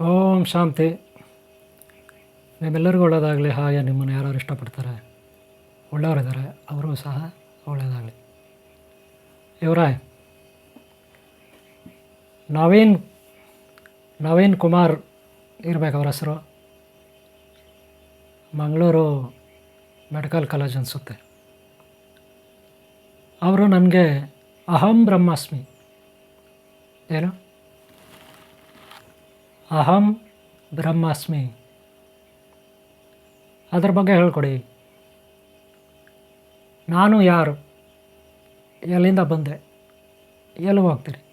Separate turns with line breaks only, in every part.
ಓಂ ಶಾಂತಿ. ನಿಮ್ಮೆಲ್ಲರಿಗೂ ಒಳ್ಳೆಯದಾಗಲಿ. ಹಾಗೆ ನಿಮ್ಮನ್ನು ಯಾರು ಇಷ್ಟಪಡ್ತಾರೆ, ಒಳ್ಳೆಯವರಿದ್ದಾರೆ ಅವರು ಸಹ ಒಳ್ಳೆಯದಾಗಲಿ. ಇವರೇ ನವೀನ್ ನವೀನ್ ಕುಮಾರ್ ಇರಬೇಕು ಅವರ ಹೆಸರು. ಮಂಗಳೂರು ಮೆಡಿಕಲ್ ಕಾಲೇಜ್ ಅನಿಸುತ್ತೆ. ಅವರು ನನಗೆ ಅಹಂ ಬ್ರಹ್ಮಾಸ್ಮಿ. ಏನು? ಅಹಂ ಬ್ರಹ್ಮಾಸ್ಮಿ. ಅದ್ರ ಬಗ್ಗೆ ಹೇಳ್ಕೊಡಿ. ನಾನು ಯಾರು? ಎಲ್ಲಿಂದ ಬಂದೆ? ಎಲ್ಲಿ ಹೋಗ್ತೀರಿ?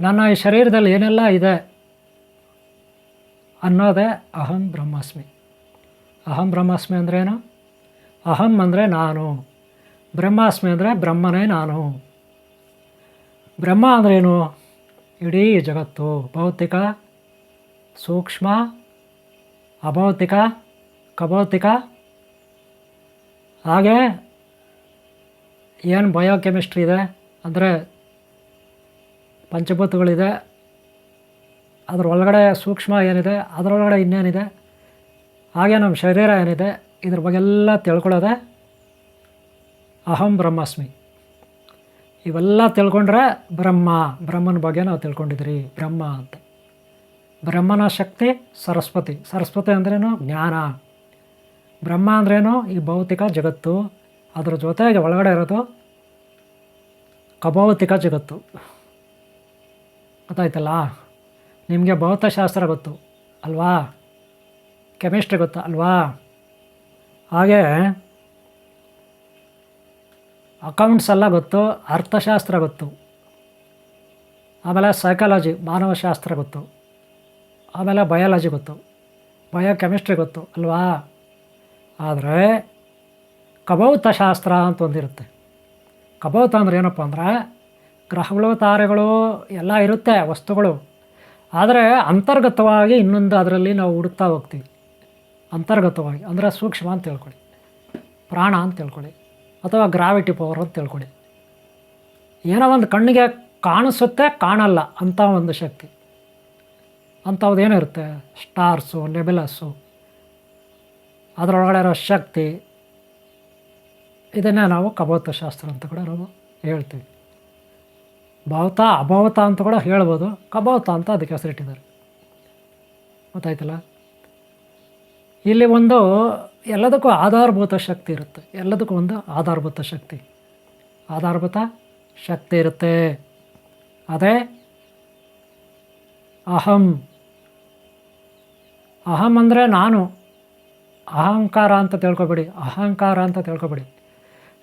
ನನ್ನ ಈ ಶರೀರದಲ್ಲಿ ಏನೆಲ್ಲ ಇದೆ ಅನ್ನೋದೇ ಅಹಂ ಬ್ರಹ್ಮಾಸ್ಮಿ. ಅಹಂ ಬ್ರಹ್ಮಾಸ್ಮಿ ಅಂದ್ರೇನು ಅಹಂ ಅಂದರೆ ನಾನು. ಬ್ರಹ್ಮಾಸ್ಮಿ ಅಂದರೆ ಬ್ರಹ್ಮನೇ ನಾನು. ಬ್ರಹ್ಮ ಅಂದ್ರೇನು ಇಡೀ ಜಗತ್ತು ಭೌತಿಕ, ಸೂಕ್ಷ್ಮ, ಅಭೌತಿಕ, ಕಭೌತಿಕ. ಹಾಗೆ ಏನು ಬಯೋಕೆಮಿಸ್ಟ್ರಿ ಇದೆ ಅಂದರೆ ಪಂಚಭೂತಗಳಿದೆ ಅದರ ಒಳಗಡೆ ಸೂಕ್ಷ್ಮ ಏನಿದೆ, ಅದರೊಳಗಡೆ ಇನ್ನೇನಿದೆ, ಹಾಗೆ ನಮ್ಮ ಶರೀರ ಏನಿದೆ, ಇದ್ರ ಬಗ್ಗೆ ಎಲ್ಲ ತಿಳ್ಕೊಳ್ಳೋದೆ ಅಹಂ ಬ್ರಹ್ಮಾಸ್ಮಿ. ಇವೆಲ್ಲ ತಿಳ್ಕೊಂಡ್ರೆ ಬ್ರಹ್ಮ, ಬ್ರಹ್ಮನ ಬಗ್ಗೆ ನಾವು ತಿಳ್ಕೊಂಡಿದ್ರಿ ಬ್ರಹ್ಮ ಅಂತ. ಬ್ರಹ್ಮನ ಶಕ್ತಿ ಸರಸ್ವತಿ. ಸರಸ್ವತಿ ಅಂದ್ರೇನು ಜ್ಞಾನ. ಬ್ರಹ್ಮ ಅಂದ್ರೇನು ಈ ಭೌತಿಕ ಜಗತ್ತು. ಅದ್ರ ಜೊತೆಗೆ ಒಳಗಡೆ ಇರೋದು ಅಭೌತಿಕ ಜಗತ್ತು. ಗೊತ್ತಾಯ್ತಲ್ಲ? ನಿಮಗೆ ಭೌತಶಾಸ್ತ್ರ ಗೊತ್ತು ಅಲ್ವಾ? ಕೆಮಿಸ್ಟ್ರಿ ಗೊತ್ತು ಅಲ್ವಾ? ಹಾಗೆ ಅಕೌಂಟ್ಸ್ ಎಲ್ಲ ಗೊತ್ತು, ಅರ್ಥಶಾಸ್ತ್ರ ಗೊತ್ತು. ಆಮೇಲೆ ಸೈಕಾಲಜಿ ಮಾನವಶಾಸ್ತ್ರ ಗೊತ್ತು. ಆಮೇಲೆ ಬಯಾಲಜಿ ಗೊತ್ತು. ಬಯೋ ಕೆಮಿಸ್ಟ್ರಿ ಗೊತ್ತು, ಅಲ್ವಾ? ಆದರೆ ಕಬೌತ ಶಾಸ್ತ್ರ ಅಂತ ಒಂದಿರುತ್ತೆ ಕಬೌತ ಅಂದ್ರೆ ಏನಪ್ಪ ಅಂದರೆ, ಗ್ರಹಗಳು, ತಾರೆಗಳು ಎಲ್ಲ ಇರುತ್ತೆ, ವಸ್ತುಗಳು. ಆದರೆ, ಅಂತರ್ಗತವಾಗಿ ಇನ್ನೊಂದು ಅದರಲ್ಲಿ ನಾವು ಹುಡುಕ್ತಾ ಹೋಗ್ತೀವಿ. ಅಂತರ್ಗತವಾಗಿ, ಅಂದರೆ ಸೂಕ್ಷ್ಮ ಅಂತ ತಿಳ್ಕೊಳ್ಳಿ ಪ್ರಾಣ ಅಂತ ತಿಳ್ಕೊಳ್ಳಿ ಅಥವಾ ಗ್ರಾವಿಟಿ ಪವರ್ ಅಂತ ತಿಳ್ಕೊಳ್ಳಿ ಏನೋ ಒಂದು ಕಣ್ಣಿಗೆ ಕಾಣಿಸುತ್ತೆ, ಕಾಣಲ್ಲ ಅಂಥ ಒಂದು ಶಕ್ತಿ. ಅಂಥದ್ದು ಏನಿರುತ್ತೆ? ಸ್ಟಾರ್ಸು ನೆಬಿಲಸ್ಸು ಅದರೊಳಗಡೆ ಇರೋ ಶಕ್ತಿ. ಇದನ್ನೇ ನಾವು ಕಬೋತ ಶಾಸ್ತ್ರ ಅಂತ ಕೂಡ ನಾವು ಹೇಳ್ತೀವಿ. ಭಾವತ ಅಭಾವತ ಅಂತ ಕೂಡ ಹೇಳ್ಬೋದು. ಕಭೌತ ಅಂತ ಅದಕ್ಕೆ ಹೆಸರಿಟ್ಟಿದ್ದಾರೆ. ಗೊತ್ತಾಯ್ತಲ್ಲ? ಇಲ್ಲಿ ಒಂದು ಎಲ್ಲದಕ್ಕೂ ಆಧಾರಭೂತ ಶಕ್ತಿ ಇರುತ್ತೆ. ಎಲ್ಲದಕ್ಕೂ ಒಂದು ಆಧಾರಭೂತ ಶಕ್ತಿ. ಆಧಾರಭೂತ ಶಕ್ತಿ ಇರುತ್ತೆ. ಅದೇ ಅಹಂ. ಅಹಂ ಅಂದರೆ ನಾನು. ಅಹಂಕಾರ ಅಂತ ತಿಳ್ಕೊಬೇಡಿ. ಅಹಂಕಾರ ಅಂತ ತಿಳ್ಕೊಬೇಡಿ.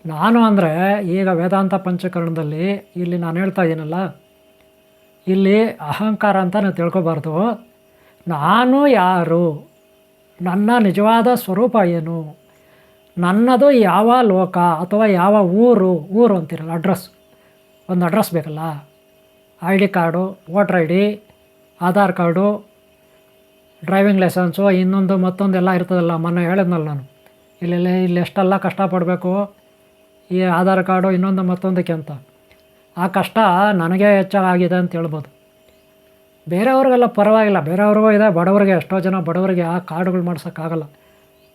ನಾನು ಅಂದರೆ ಈಗ ವೇದಾಂತ ಪಂಚಕರಣದಲ್ಲಿ ಇಲ್ಲಿ ನಾನು ಹೇಳ್ತಾ ಇದ್ದೀನಲ್ಲ, ಇಲ್ಲಿ ಅಹಂಕಾರ ಅಂತ ನಾನು ತಿಳ್ಕೊಬಾರ್ದು. ನಾನು ಯಾರು? ನನ್ನ ನಿಜವಾದ ಸ್ವರೂಪ ಏನು? ನನ್ನದು ಯಾವ ಲೋಕ ಅಥವಾ ಯಾವ ಊರು? ಊರು ಅಂತಿರಲ್ಲ, ಅಡ್ರೆಸ್. ಒಂದು ಅಡ್ರೆಸ್ ಬೇಕಲ್ಲ? I D card, voter I D, Aadhaar card, driving licence, ಇನ್ನೊಂದು ಮತ್ತೊಂದು ಎಲ್ಲ ಇರ್ತದಲ್ಲ, ಮೊನ್ನೆ ಹೇಳಿದ್ನಲ್ಲ ನಾನು. ಇಲ್ಲೆಲ್ಲ ಇಲ್ಲಿ ಎಷ್ಟೆಲ್ಲ ಕಷ್ಟಪಡಬೇಕು ಈ ಆಧಾರ್ ಕಾರ್ಡು, ಇನ್ನೊಂದು ಮತ್ತೊಂದಕ್ಕೆ ಅಂತ. ಆ ಕಷ್ಟ ನನಗೆ ಹೆಚ್ಚಾಗಿದೆ ಅಂತ ಹೇಳ್ಬೋದು. ಬೇರೆಯವ್ರಿಗೆಲ್ಲ ಪರವಾಗಿಲ್ಲ. ಬೇರೆಯವ್ರಿಗೂ ಇದೆ, ಬಡವರಿಗೆ ಎಷ್ಟೋ ಜನ ಬಡವರಿಗೆ ಆ ಕಾರ್ಡುಗಳು ಮಾಡ್ಸೋಕ್ಕಾಗಲ್ಲ.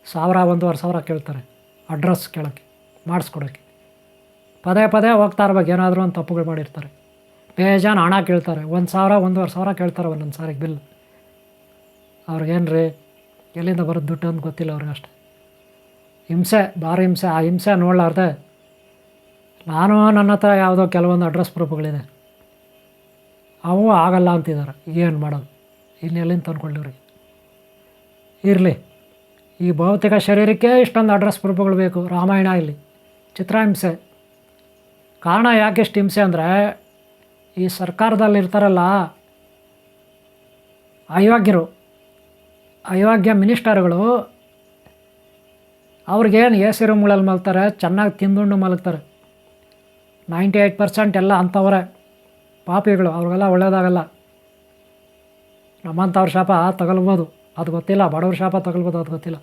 ಸಾವಿರ, ಒಂದೂವರೆ ಸಾವಿರ ಕೇಳ್ತಾರೆ, ಅಡ್ರೆಸ್ ಕೇಳೋಕ್ಕೆ, ಮಾಡಿಸ್ಕೊಡೋಕ್ಕೆ. ಪದೇ ಪದೇ ಹೋಗ್ತಾ ಇರ್ಬೇಕು, ಏನಾದರೂ ಒಂದು ತಪ್ಪುಗಳು ಮಾಡಿರ್ತಾರೆ. ಬೇಜಾನು ಹಣ ಕೇಳ್ತಾರೆ, ಒಂದು ಸಾವಿರ, ಒಂದೂವರೆ ಸಾವಿರ ಕೇಳ್ತಾರೆ ಒಂದೊಂದು ಸಾರಿಗೆ ಬಿಲ್. ಅವ್ರಿಗೇನು ರೀ ಎಲ್ಲಿಂದ ಬರೋದು ದುಡ್ಡು ಅಂತ ಗೊತ್ತಿಲ್ಲ ಅವ್ರಿಗೆ ಅಷ್ಟೆ. ಹಿಂಸೆ, ಭಾರಿ ಹಿಂಸೆ. ಆ ಹಿಂಸೆ ನೋಡಲಾರ್ದೆ, ನಾನು ನನ್ನ ಹತ್ರ ಯಾವುದೋ ಕೆಲವೊಂದು ಅಡ್ರೆಸ್ ಪ್ರೂಫ್ಗಳಿದೆ. ಅವು ಆಗಲ್ಲ ಅಂತಿದ್ದಾರೆ. ಏನು ಮಾಡೋದು? ಇನ್ನೆಲ್ಲಿಂದ ತಂದ್ಕೊಳ್ಳಿವ್ರಿ? ಇರಲಿ. ಈ ಭೌತಿಕ ಶರೀರಕ್ಕೆ ಇಷ್ಟೊಂದು ಅಡ್ರೆಸ್ ಪ್ರೂಫ್ಗಳು ಬೇಕು. ರಾಮಾಯಣ ಇಲ್ಲಿ. ಚಿತ್ರಹಿಂಸೆ ಕಾರಣ ಯಾಕೆ ಇಷ್ಟು ಹಿಂಸೆ ಅಂದರೆ, ಈ ಸರ್ಕಾರದಲ್ಲಿ ಇರ್ತಾರಲ್ಲ ಅಯೋಗ್ಯರು, ಅಯೋಗ್ಯ ಮಿನಿಸ್ಟರ್ಗಳು, ಅವ್ರಿಗೇನು ಎ ಸಿ ರೂಮ್ಗಳಲ್ಲಿ ಮಲ್ತಾರೆ, ಚೆನ್ನಾಗಿ ತಿಂದುಂಡು ಮಲಗ್ತಾರೆ. ನೈಂಟಿ ಏಯ್ಟ್ ಪರ್ಸೆಂಟ್ ಎಲ್ಲ ಅಂಥವ್ರೆ. ಪಾಪಿಗಳು, ಅವ್ರಿಗೆಲ್ಲ ಒಳ್ಳೇದಾಗಲ್ಲ. ನಮ್ಮಂಥವ್ರ ಶಾಪ ತಗೊಳ್ಬೋದು. ಅದು ಗೊತ್ತಿಲ್ಲ, ಬಡವ್ರ ಶಾಪ ತಗೊಳ್ಬೋದು, ಅದು ಗೊತ್ತಿಲ್ಲ.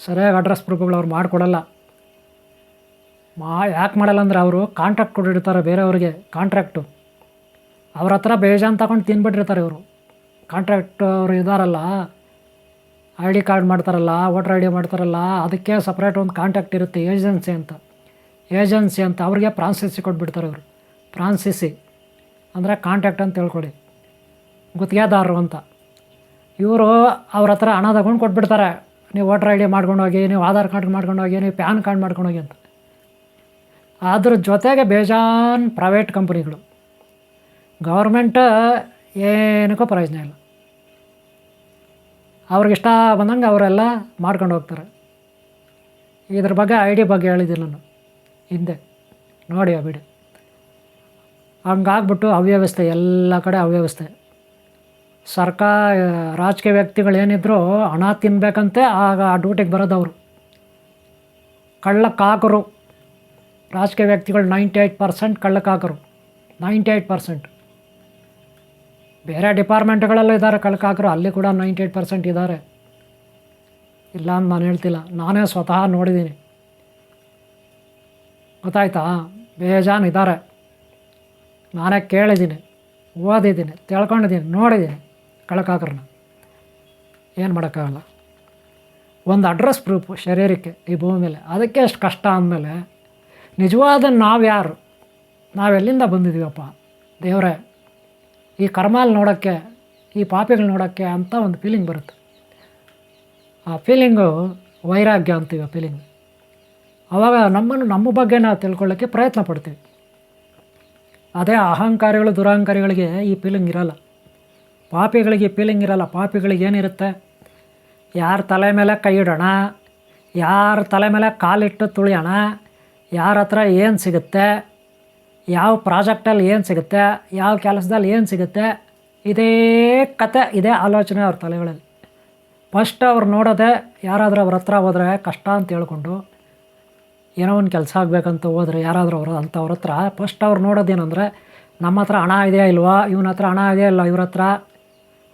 ಸರಿಯಾಗಿ ಅಡ್ರೆಸ್ ಪ್ರೂಫ್ಗಳು ಅವ್ರು ಮಾಡಿಕೊಡಲ್ಲ. ಮಾ, ಯಾಕೆ ಮಾಡಲ್ಲ ಅಂದರೆ ಅವರು ಕಾಂಟ್ರಾಕ್ಟ್ ಕೊಟ್ಟಿರ್ತಾರೆ ಬೇರೆಯವ್ರಿಗೆ ಕಾಂಟ್ರಾಕ್ಟು ಅವ್ರ ಹತ್ರ ಬೇಜಾನ್ ತಗೊಂಡು ತಿನ್ಬಿಟ್ಟಿರ್ತಾರೆ ಇವರು. ಕಾಂಟ್ರಾಕ್ಟ್ ಅವರು ಇದ್ದಾರಲ್ಲ ಐ ಡಿ ಕಾರ್ಡ್ ಮಾಡ್ತಾರಲ್ಲ ವೋಟರ್ ಐ ಡಿ ಮಾಡ್ತಾರಲ್ಲ, ಅದಕ್ಕೆ ಸಪ್ರೇಟ್ ಒಂದು ಕಾಂಟ್ಯಾಕ್ಟ್ ಇರುತ್ತೆ ಏಜೆನ್ಸಿ ಅಂತ. ಏಜೆನ್ಸಿ ಅಂತ ಅವ್ರಿಗೆ ಪ್ರಾನ್ಸಿಸಿ ಕೊಟ್ಬಿಡ್ತಾರೆ ಅವರು ಫ್ರಾನ್ಸಿಸಿ ಅಂದರೆ ಕಾಂಟ್ಯಾಕ್ಟ್ ಅಂತ ತಿಳ್ಕೊಳ್ಳಿ ಗುತ್ತಿಗೆದಾರರು ಅಂತ. ಇವರು ಅವ್ರ ಹತ್ರ ಹಣ ತಗೊಂಡು ಕೊಟ್ಬಿಡ್ತಾರೆ. ನೀವು ವೋಟರ್ ಐ ಡಿ ಮಾಡ್ಕೊಂಡು ಹೋಗಿ, ನೀವು ಆಧಾರ್ ಕಾರ್ಡ್ ಮಾಡ್ಕೊಂಡು ಹೋಗಿ, ನೀವು ಪ್ಯಾನ್ ಕಾರ್ಡ್ ಮಾಡ್ಕೊಂಡು ಹೋಗಿ ಅಂತ. ಅದ್ರ ಜೊತೆಗೆ ಬೇಜಾನ್ ಪ್ರೈವೇಟ್ ಕಂಪ್ನಿಗಳು ಗೌರ್ಮೆಂಟ್ ಏನಕ್ಕೂ ಪ್ರಯೋಜನ ಇಲ್ಲ. ಅವ್ರಿಗಿಷ್ಟ ಬಂದಂಗೆ ಅವರೆಲ್ಲ ಮಾಡ್ಕೊಂಡು ಹೋಗ್ತಾರೆ. ಇದ್ರ ಬಗ್ಗೆ ಐ ಡಿ ಬಗ್ಗೆ ಹೇಳಿದ್ದೀನಿ ನಾನು. ಹಿಂದೆ. ನೋಡಿ ವಿಡಿಯೋ ಹಂಗಾಗ್ಬಿಟ್ಟು ಅವ್ಯವಸ್ಥೆ, ಎಲ್ಲ ಕಡೆ ಅವ್ಯವಸ್ಥೆ. ಸರ್ಕಾರ, ರಾಜಕೀಯ ವ್ಯಕ್ತಿಗಳು ಏನಿದ್ರು ಹಣ ತಿನ್ನಬೇಕಂತೆ ಆಗ ಆ ಡ್ಯೂಟಿಗೆ ಬರೋದವರು ಕಳ್ಳಕ್ಕಾಕರು ರಾಜಕೀಯ ವ್ಯಕ್ತಿಗಳು ನೈಂಟಿ ಏಯ್ಟ್ ಪರ್ಸೆಂಟ್ ಕಳ್ಳಕ್ಕಾಕರು ನೈಂಟಿ ಏಯ್ಟ್ ಪರ್ಸೆಂಟ್. ಬೇರೆ ಡಿಪಾರ್ಟ್ಮೆಂಟ್ಗಳೆಲ್ಲ ಇದ್ದಾರೆ ಕಳ್ಳಕಾಕರು ಅಲ್ಲಿ ಕೂಡ ನೈಂಟಿ ಏಯ್ಟ್ ಪರ್ಸೆಂಟ್ ಇದ್ದಾರೆ. ಇಲ್ಲ ಅಂತ ನಾನು ಹೇಳ್ತಿಲ್ಲ. ನಾನೇ ಸ್ವತಃ ನೋಡಿದ್ದೀನಿ. ಗೊತ್ತಾಯ್ತಾ? ಬೇಜಾನ್ ಇದ್ದಾರೆ. ನಾನೇ ಕೇಳಿದ್ದೀನಿ, ಓದಿದ್ದೀನಿ, ತಿಳ್ಕೊಂಡಿದ್ದೀನಿ, ನೋಡಿದ್ದೀನಿ ಕಳಕಾಕರನ್ನ ಏನು ಮಾಡೋಕ್ಕಾಗಲ್ಲ. ಒಂದು ಅಡ್ರೆಸ್ ಪ್ರೂಫ್ ಶರೀರಕ್ಕೆ ಈ ಭೂಮಿ ಮೇಲೆ. ಅದಕ್ಕೆ ಎಷ್ಟು ಕಷ್ಟ ಅಂದಮೇಲೆ, ನಿಜವಾದ ನಾವು ಯಾರು? ನಾವೆಲ್ಲಿಂದ ಬಂದಿದ್ದೀವಪ್ಪ? ದೇವರೇ, ಈ ಕರ್ಮಾಲ್ ನೋಡೋಕ್ಕೆ, ಈ ಪಾಪಿಗಳು ನೋಡೋಕ್ಕೆ ಅಂತ ಒಂದು ಫೀಲಿಂಗ್ ಬರುತ್ತೆ. ಆ ಫೀಲಿಂಗು ವೈರಾಗ್ಯ ಅಂತೀವಿ ಆ ಫೀಲಿಂಗ್ ಅವಾಗ ನಮ್ಮನ್ನು, ನಮ್ಮ ಬಗ್ಗೆ ನಾವು ತಿಳ್ಕೊಳ್ಳೋಕ್ಕೆ ಪ್ರಯತ್ನ ಪಡ್ತೀವಿ. ಅದೇ ಅಹಂಕಾರಿಗಳು ದುರಹಂಕಾರಿಗಳಿಗೆ ಈ ಫೀಲಿಂಗ್ ಇರಲ್ಲ. ಪಾಪಿಗಳಿಗೆ ಫೀಲಿಂಗ್ ಇರಲ್ಲ. ಪಾಪಿಗಳಿಗೆ ಏನಿರುತ್ತೆ? ಯಾರ ತಲೆ ಮೇಲೆ ಕೈ ಇಡೋಣ? ಯಾರ ತಲೆ ಮೇಲೆ ಕಾಲಿಟ್ಟು ತುಳಿಯೋಣ? ಯಾರ ಹತ್ರ ಏನು ಸಿಗುತ್ತೆ? ಯಾವ ಪ್ರಾಜೆಕ್ಟಲ್ಲಿ ಏನು ಸಿಗುತ್ತೆ? ಯಾವ ಕೆಲಸದಲ್ಲಿ ಏನು ಸಿಗುತ್ತೆ? ಇದೇ ಕತೆ, ಇದೇ ಆಲೋಚನೆ ಅವ್ರ ತಲೆಗಳಲ್ಲಿ. ಫಸ್ಟ್ ಅವ್ರು ನೋಡೋದೆ ಯಾರಾದರೂ ಅವ್ರ ಹತ್ರ ಹೋದರೆ ಕಷ್ಟ ಅಂತ ಹೇಳ್ಕೊಂಡು ಏನೋ ಒಂದು ಕೆಲಸ ಆಗಬೇಕಂತ ಹೋದ್ರೆ ಯಾರಾದರೂ ಅವರು ಅಂಥವ್ರ ಹತ್ರ ಫಸ್ಟ್ ಅವ್ರು ನೋಡೋದೇನಂದರೆ ನಮ್ಮ ಹತ್ರ ಹಣ ಇದೆಯಾ ಇಲ್ವಾ? ಇವನ ಹತ್ರ ಹಣ ಇದೆಯಾ ಇಲ್ಲ? ಇವ್ರ ಹತ್ರ?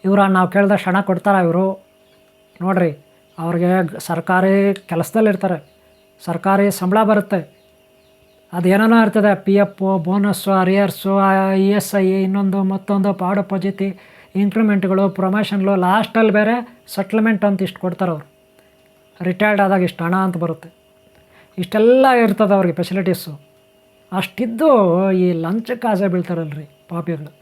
ಇವ್ರ ನಾವು ಕೇಳಿದಷ್ಟು ಹಣ ಕೊಡ್ತಾರ ಇವರು? ನೋಡ್ರಿ, ಅವ್ರಿಗೆ ಸರ್ಕಾರಿ ಕೆಲಸದಲ್ಲಿರ್ತಾರೆ. ಸರ್ಕಾರಿ ಸಂಬಳ ಬರುತ್ತೆ. ಅದೇನೇನೋ ಇರ್ತದೆ P F bonus arrears E S I ಇನ್ನೊಂದು ಮತ್ತೊಂದು ಪಾಡು ಪಜಿತಿ ಇನ್ಕ್ರಿಮೆಂಟ್ಗಳು ಪ್ರೊಮೋಷನ್ಗಳು ಲಾಸ್ಟಲ್ಲಿ ಬೇರೆ ಸೆಟ್ಲ್ಮೆಂಟ್ ಅಂತ ಇಷ್ಟು ಕೊಡ್ತಾರೆ ಅವರು ರಿಟೈರ್ಡ್ ಆದಾಗ ಇಷ್ಟು ಹಣ ಅಂತ ಬರುತ್ತೆ. ಇಷ್ಟೆಲ್ಲ ಇರ್ತದೆ ಅವ್ರಿಗೆ ಫೆಸಿಲಿಟೀಸು ಅಷ್ಟಿದ್ದು ಈ ಲಂಚಕ್ಕೆ ಆಸೆ ಬೀಳ್ತಾರಲ್ರಿ ಪಾಪಿಗಳು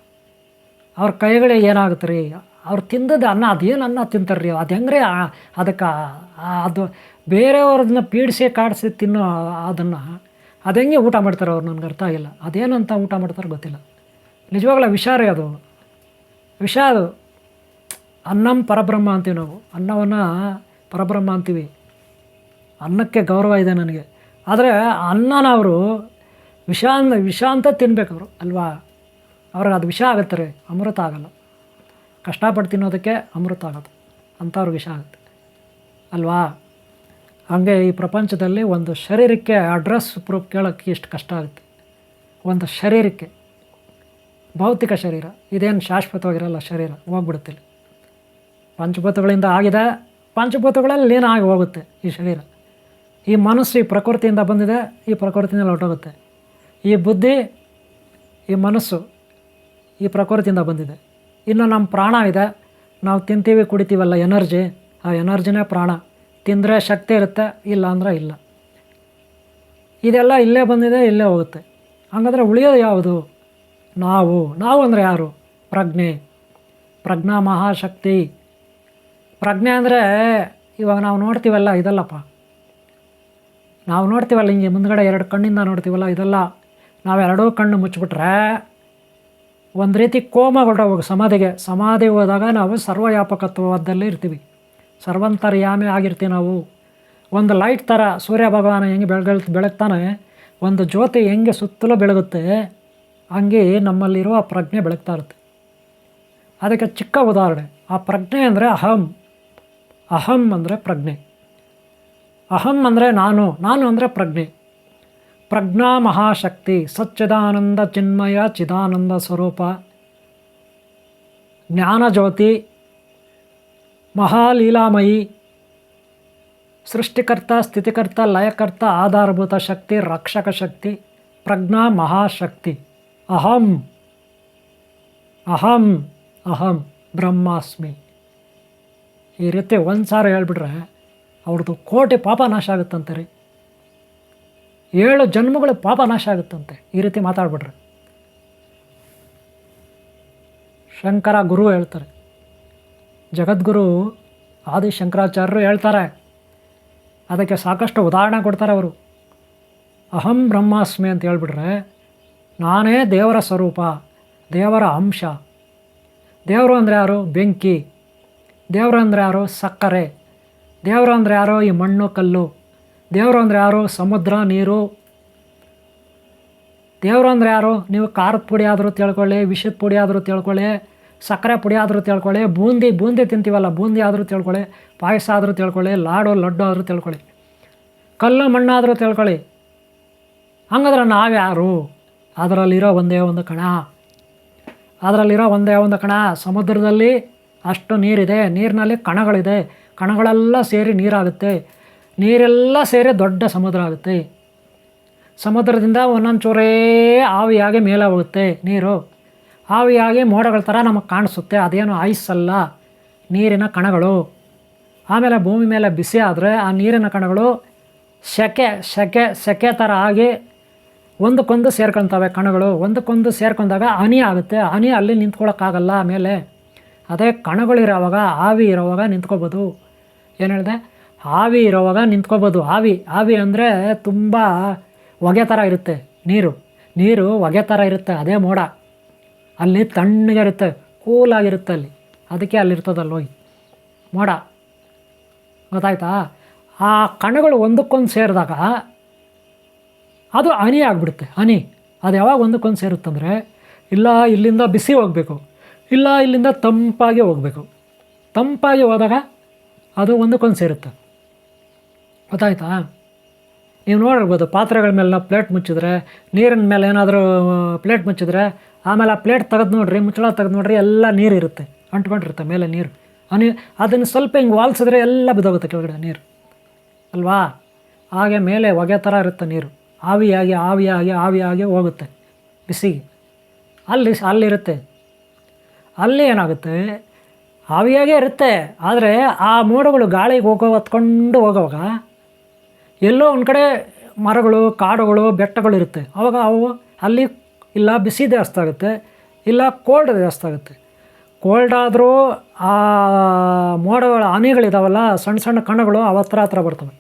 ಅವ್ರ ಕೈಗಳೇ ಏನಾಗುತ್ತೆ ರೀ ಅವ್ರು ತಿಂದದ್ದು ಅನ್ನ, ಅದೇನು ಅನ್ನ ತಿಂತಾರೆ ರೀ ಅದು ಹೆಂಗ್ರಿ? ಅದಕ್ಕೆ ಅದು ಬೇರೆಯವ್ರದನ್ನ ಪೀಡಿಸಿ ಕಾಡಿಸಿ ತಿನ್ನೋ ಅದನ್ನು ಅದು ಹೆಂಗೆ ಊಟ ಮಾಡ್ತಾರೆ ಅವ್ರು? ನನಗೆ ಅರ್ಥ ಆಗಿಲ್ಲ. ಅದೇನಂತ ಊಟ ಮಾಡ್ತಾರೆ ಗೊತ್ತಿಲ್ಲ. ನಿಜವಾಗ್ಲೂ ವಿಷ ಅದು. ವಿಷ ಅದು. ಅನ್ನಂ ಪರಬ್ರಹ್ಮ ಅಂತೀವಿ ನಾವು. ಅನ್ನವನ್ನು ಪರಬ್ರಹ್ಮ ಅಂತೀವಿ. ಅನ್ನಕ್ಕೆ ಗೌರವ ಇದೆ ನನಗೆ. ಆದರೆ ಅನ್ನನ ಅವರು ವಿಷ ವಿಷ ಅಂತ ತಿನ್ಬೇಕು ಅವರು ಅಲ್ವಾ? ಅವ್ರಿಗೆ ಅದು ವಿಷ ಆಗುತ್ತೆ ರೀ, ಅಮೃತ ಆಗಲ್ಲ. ಕಷ್ಟಪಟ್ಟು ತಿನ್ನೋದಕ್ಕೆ ಅಮೃತ ಆಗುತ್ತೆ. ಅಂಥವ್ರಿಗೆ ವಿಷ ಆಗುತ್ತೆ. ಅಲ್ವಾ? ಹಾಗೆ ಈ ಪ್ರಪಂಚದಲ್ಲಿ ಒಂದು ಶರೀರಕ್ಕೆ ಅಡ್ರೆಸ್ ಪ್ರೂಫ್ ಕೇಳೋಕ್ಕೆ ಎಷ್ಟು ಕಷ್ಟ ಆಗುತ್ತೆ. ಒಂದು ಶರೀರಕ್ಕೆ. ಭೌತಿಕ ಶರೀರ. ಇದೇನು ಶಾಶ್ವತವಾಗಿರಲ್ಲ ಶರೀರ ಹೋಗ್ಬಿಡುತ್ತಿಲ್ಲ ಪಂಚಭೂತಗಳಿಂದ ಆಗಿದೆ, ಪಂಚಭೂತಗಳಲ್ಲಿ ಲೀನ ಆಗಿ ಹೋಗುತ್ತೆ ಈ ಶರೀರ? ಈ ಮನಸ್ಸು ಈ ಪ್ರಕೃತಿಯಿಂದ ಬಂದಿದೆ, ಈ ಪ್ರಕೃತಿಯಿಂದ ಹೊರಟೋಗುತ್ತೆ. ಈ ಬುದ್ಧಿ, ಈ ಮನಸ್ಸು ಈ ಪ್ರಕೃತಿಯಿಂದ ಬಂದಿದೆ. ಇನ್ನು ನಮ್ಮ ಪ್ರಾಣ ಇದೆ. ನಾವು ತಿಂತೀವಿ, ಕುಡಿತೀವಲ್ಲ ಎನರ್ಜಿ, ಆ ಎನರ್ಜಿನೇ ಪ್ರಾಣ. ತಿಂದರೆ ಶಕ್ತಿ ಇರುತ್ತೆ, ಇಲ್ಲ ಅಂದರೆ ಇಲ್ಲ. ಇದೆಲ್ಲ ಇಲ್ಲೇ ಬಂದಿದೆ, ಇಲ್ಲೇ ಹೋಗುತ್ತೆ. ಹಾಗಾದರೆ ಉಳಿಯೋದು ಯಾವುದು? ನಾವು. ನಾವು ಅಂದರೆ ಯಾರು? ಪ್ರಜ್ಞೆ. ಪ್ರಜ್ಞಾ ಮಹಾಶಕ್ತಿ. ಪ್ರಜ್ಞೆ ಅಂದರೆ ಇವಾಗ ನಾವು ನೋಡ್ತೀವಲ್ಲ ಇದಲ್ಲಪ್ಪ. ನಾವು ನೋಡ್ತೀವಲ್ಲ ಹಿಂಗೆ ಮುಂದ್ಗಡೆ ಎರಡು ಕಣ್ಣಿಂದ ನೋಡ್ತೀವಲ್ಲ ಇದೆಲ್ಲ, ನಾವು ಎರಡೂ ಕಣ್ಣು ಮುಚ್ಚಿಬಿಟ್ರೆ ಒಂದು ರೀತಿ ಕೋಮ ಹೋಗಿ ಸಮಾಧಿಗೆ. ಸಮಾಧಿ ಹೋದಾಗ ನಾವು ಸರ್ವವ್ಯಾಪಕತ್ವದಲ್ಲಿ ಇರ್ತೀವಿ. ಸರ್ವಂತರ್ಯಾಮಿ ಆಗಿರ್ತೀವಿ ನಾವು. ಒಂದು ಲೈಟ್ ಥರ ಸೂರ್ಯ ಭಗವಾನ ಹೆಂಗೆ ಬೆಳಗಲ್ ಬೆಳಗ್ತಾನೆ, ಒಂದು ಜ್ಯೋತಿ ಹೆಂಗೆ ಸುತ್ತಲೂ ಬೆಳಗುತ್ತೆ, ಹಂಗೆ ನಮ್ಮಲ್ಲಿರುವ ಪ್ರಜ್ಞೆ ಬೆಳಗ್ತಾ ಇರುತ್ತೆ. ಅದಕ್ಕೆ ಚಿಕ್ಕ ಉದಾಹರಣೆ. ಆ ಪ್ರಜ್ಞೆ ಅಂದರೆ ಅಹಂ. ಅಹಂ ಅಂದರೆ ಪ್ರಜ್ಞೆ. ಅಹಂ ಅಂದರೆ ನಾನು ನಾನು ಅಂದರೆ ಪ್ರಜ್ಞೆ. ಪ್ರಜ್ಞಾ ಮಹಾಶಕ್ತಿ, ಸಚ್ಚಿದಾನಂದ ಚಿನ್ಮಯ, ಚಿದಾನಂದ ಸ್ವರೂಪ. ಜ್ಞಾನಜ್ಯೋತಿ ಮಹಾಲೀಲಾಮಯಿ. ಸೃಷ್ಟಿಕರ್ತ, ಸ್ಥಿತಿಕರ್ತ, ಲಯಕರ್ತ, ಆಧಾರಭೂತ ಶಕ್ತಿ, ರಕ್ಷಕ ಶಕ್ತಿ, ಪ್ರಜ್ಞಾ ಮಹಾಶಕ್ತಿ. ಅಹಂ. ಅಹಂ. ಅಹಂ. ಬ್ರಹ್ಮಾಸ್ಮಿ. ಈ ರೀತಿ ಒಂದು ಸಾರಿ ಹೇಳ್ಬಿಟ್ರೆ ಅವ್ರದ್ದು ಕೋಟೆ ಪಾಪ ನಾಶ ಆಗುತ್ತಂತೆ ರೀ. ಏಳು ಜನ್ಮಗಳ ಪಾಪ ನಾಶ ಆಗುತ್ತಂತೆ ಈ ರೀತಿ ಮಾತಾಡ್ಬಿಟ್ರೆ. ಶಂಕರ ಗುರು ಹೇಳ್ತಾರೆ. ಜಗದ್ಗುರು ಆದಿ ಶಂಕರಾಚಾರ್ಯರು ಹೇಳ್ತಾರೆ. ಅದಕ್ಕೆ ಸಾಕಷ್ಟು ಉದಾಹರಣೆ ಕೊಡ್ತಾರೆ ಅವರು. ಅಹಂ ಬ್ರಹ್ಮಾಸ್ಮಿ ಅಂತ ಹೇಳ್ಬಿಟ್ರೆ, ನಾನೇ ದೇವರ ಸ್ವರೂಪ, ದೇವರ ಅಂಶ. ದೇವರು ಅಂದರೆ ಯಾರು? ಬೆಂಕಿ. ದೇವರು ಅಂದರೆ ಯಾರು? ಸಕ್ಕರೆ. ದೇವರು ಅಂದರೆ ಯಾರು ಈ ಮಣ್ಣು, ಕಲ್ಲು. ದೇವರು ಅಂದರೆ ಯಾರು ಸಮುದ್ರ, ನೀರು. ದೇವರು ಅಂದರೆ ಯಾರು ನೀವು ಖಾರದ ಪುಡಿ ಆದರೂ ತಿಳ್ಕೊಳ್ಳಿ, ವಿಷದ ಪುಡಿ ಆದರೂ ತಿಳ್ಕೊಳ್ಳಿ, ಸಕ್ಕರೆ ಪುಡಿ ಆದರೂ ತಿಳ್ಕೊಳ್ಳಿ, ಬೂಂದಿ ಬೂಂದಿ ತಿಂತೀವಲ್ಲ, ಬೂಂದಿ ಆದರೂ ತಿಳ್ಕೊಳ್ಳಿ, ಪಾಯಸ ಆದರೂ ತಿಳ್ಕೊಳ್ಳಿ, ಲಾಡು, ಲಡ್ಡು ಆದರೂ ತಿಳ್ಕೊಳ್ಳಿ. ಕಲ್ಲು ಮಣ್ಣಾದರೂ ತಿಳ್ಕೊಳ್ಳಿ. ಹಂಗಾದ್ರೆ ನಾವ್ಯಾರು ಅದರಲ್ಲಿರೋ ಒಂದೇ ಒಂದು ಕಣ. ಅದರಲ್ಲಿರೋ ಒಂದೇ ಒಂದು ಕಣ. ಸಮುದ್ರದಲ್ಲಿ ಅಷ್ಟು ನೀರಿದೆ. ನೀರಿನಲ್ಲಿ ಕಣಗಳಿದೆ. ಕಣಗಳೆಲ್ಲ ಸೇರಿ ನೀರಾಗುತ್ತೆ. ನೀರೆಲ್ಲ ಸೇರಿ ದೊಡ್ಡ ಸಮುದ್ರ ಆಗುತ್ತೆ. ಸಮುದ್ರದಿಂದ ಒಂದೊಂದು ಚೂರೇ ಆವಿಯಾಗಿ ಮೇಲೆ ಹೋಗುತ್ತೆ ನೀರು. ಆವಿಯಾಗಿ ಮೋಡಗಳ ಥರ ನಮಗೆ ಕಾಣಿಸುತ್ತೆ. ಅದೇನು ಐಸ್ ಅಲ್ಲ. ನೀರಿನ ಕಣಗಳು. ಆಮೇಲೆ ಭೂಮಿ ಮೇಲೆ ಬಿಸಿ ಆದರೆ ಆ ನೀರಿನ ಕಣಗಳು ಸೆಕೆ ಸೆಕೆ ಸೆಕೆ ಥರ ಆಗಿ ಒಂದಕ್ಕೊಂದು ಸೇರ್ಕೊಳ್ತವೆ ಕಣಗಳು. ಒಂದಕ್ಕೊಂದು ಸೇರ್ಕೊಂಡಾಗ ಹನಿ ಆಗುತ್ತೆ. ಹನಿ ಅಲ್ಲಿ ನಿಂತ್ಕೊಳ್ಳೋಕ್ಕಾಗಲ್ಲ ಆಮೇಲೆ. ಅದೇ ಕಣಗಳಿರೋವಾಗ ಆವಿ ಇರೋವಾಗ ನಿಂತ್ಕೋಬೋದು. ಏನು ಹೇಳಿದೆ? ಆವಿ ಇರೋವಾಗ ನಿಂತ್ಕೋಬೋದು. ಆವಿ ಆವಿ ಅಂದರೆ ತುಂಬ ಹೊಗೆ ಥರ ಇರುತ್ತೆ. ನೀರು ನೀರು ಹೊಗೆ ಥರ ಇರುತ್ತೆ. ಅದೇ ಮೋಡ. ಅಲ್ಲಿ ತಣ್ಣಗಿರುತ್ತೆ ಕೂಲಾಗಿರುತ್ತೆ ಅಲ್ಲಿ. ಅದಕ್ಕೆ ಅಲ್ಲಿರ್ತದಲ್ಲ ಹೋಗಿ ಮೋಡ. ಗೊತ್ತಾಯ್ತಾ? ಆ ಕಣಗಳು ಒಂದಕ್ಕೊಂದು ಸೇರಿದಾಗ ಅದು ಹನಿ ಆಗಿಬಿಡುತ್ತೆ. ಹನಿ. ಅದು ಯಾವಾಗ ಒಂದಕ್ಕೊಂದು ಸೇರುತ್ತಂದರೆ ಇಲ್ಲ ಇಲ್ಲಿಂದ ಬಿಸಿ ಹೋಗಬೇಕು. ಇಲ್ಲ, ಇಲ್ಲಿಂದ ತಂಪಾಗಿ ಹೋಗಬೇಕು. ತಂಪಾಗಿ ಹೋದಾಗ ಅದು ಒಂದಕ್ಕೊಂದು ಸೇರುತ್ತೆ ಗೊತ್ತಾಯ್ತಾ? ನೀವು ನೋಡಿರ್ಬೋದು, ಪಾತ್ರೆಗಳ ಮೇಲೆ ಪ್ಲೇಟ್ ಮುಚ್ಚಿದ್ರೆ, ನೀರಿನ ಮೇಲೆ ಏನಾದರೂ ಪ್ಲೇಟ್ ಮುಚ್ಚಿದ್ರೆ, ಆಮೇಲೆ ಆ ಪ್ಲೇಟ್ ತೆಗೆದು ನೋಡ್ರಿ, ಮುಚ್ಚಳ ತೆಗೆದು ನೋಡ್ರಿ, ಎಲ್ಲ ನೀರು ಇರುತ್ತೆ. ಅಂಟ್ಕೊಂಡಿರುತ್ತೆ ಮೇಲೆ ನೀರು. ಅನಿ, ಅದನ್ನು ಸ್ವಲ್ಪ ಹಿಂಗೆ ವಾಲ್ಸಿದ್ರೆ ಎಲ್ಲ ಬಿದ್ದೋಗುತ್ತೆ ಕೆಳಗಡೆ ನೀರು. ಅಲ್ವಾ? ಹಾಗೆ ಮೇಲೆ ಹೊಗೆ ಥರ ಇರುತ್ತೆ ನೀರು. ಆವಿಯಾಗಿ ಆವಿಯಾಗಿ ಆವಿಯಾಗಿ ಹೋಗುತ್ತೆ. ಬಿಸಿಗೆ. ಅಲ್ಲಿ, ಅಲ್ಲಿರುತ್ತೆ. ಅಲ್ಲಿ ಏನಾಗುತ್ತೆ? ಆವಿಯಾಗೇ ಇರುತ್ತೆ. ಆದರೆ ಆ ಮೋಡಗಳು ಗಾಳಿಗೆ ಹೋಗೋ ಹೊತ್ಕೊಂಡು ಹೋಗೋವಾಗ ಎಲ್ಲೋ ಒಂದು ಕಡೆ ಮರಗಳು, ಕಾಡುಗಳು, ಬೆಟ್ಟಗಳು ಇರುತ್ತೆ. ಆವಾಗ ಅವು ಅಲ್ಲಿ ಇಲ್ಲ ಬಿಸಿ ಜಾಸ್ತಿ ಆಗುತ್ತೆ, ಇಲ್ಲ ಕೋಲ್ಡ್ ಜಾಸ್ತಿ ಆಗುತ್ತೆ. ಕೋಲ್ಡ್ ಆದರೂ ಆ ಮೋಡಗಳ ಹನಿಗಳಿದಾವಲ್ಲ ಸಣ್ಣ ಸಣ್ಣ ಕಣಗಳು ಅವು ಹತ್ರ ಹತ್ರ ಬರ್ತವೆ.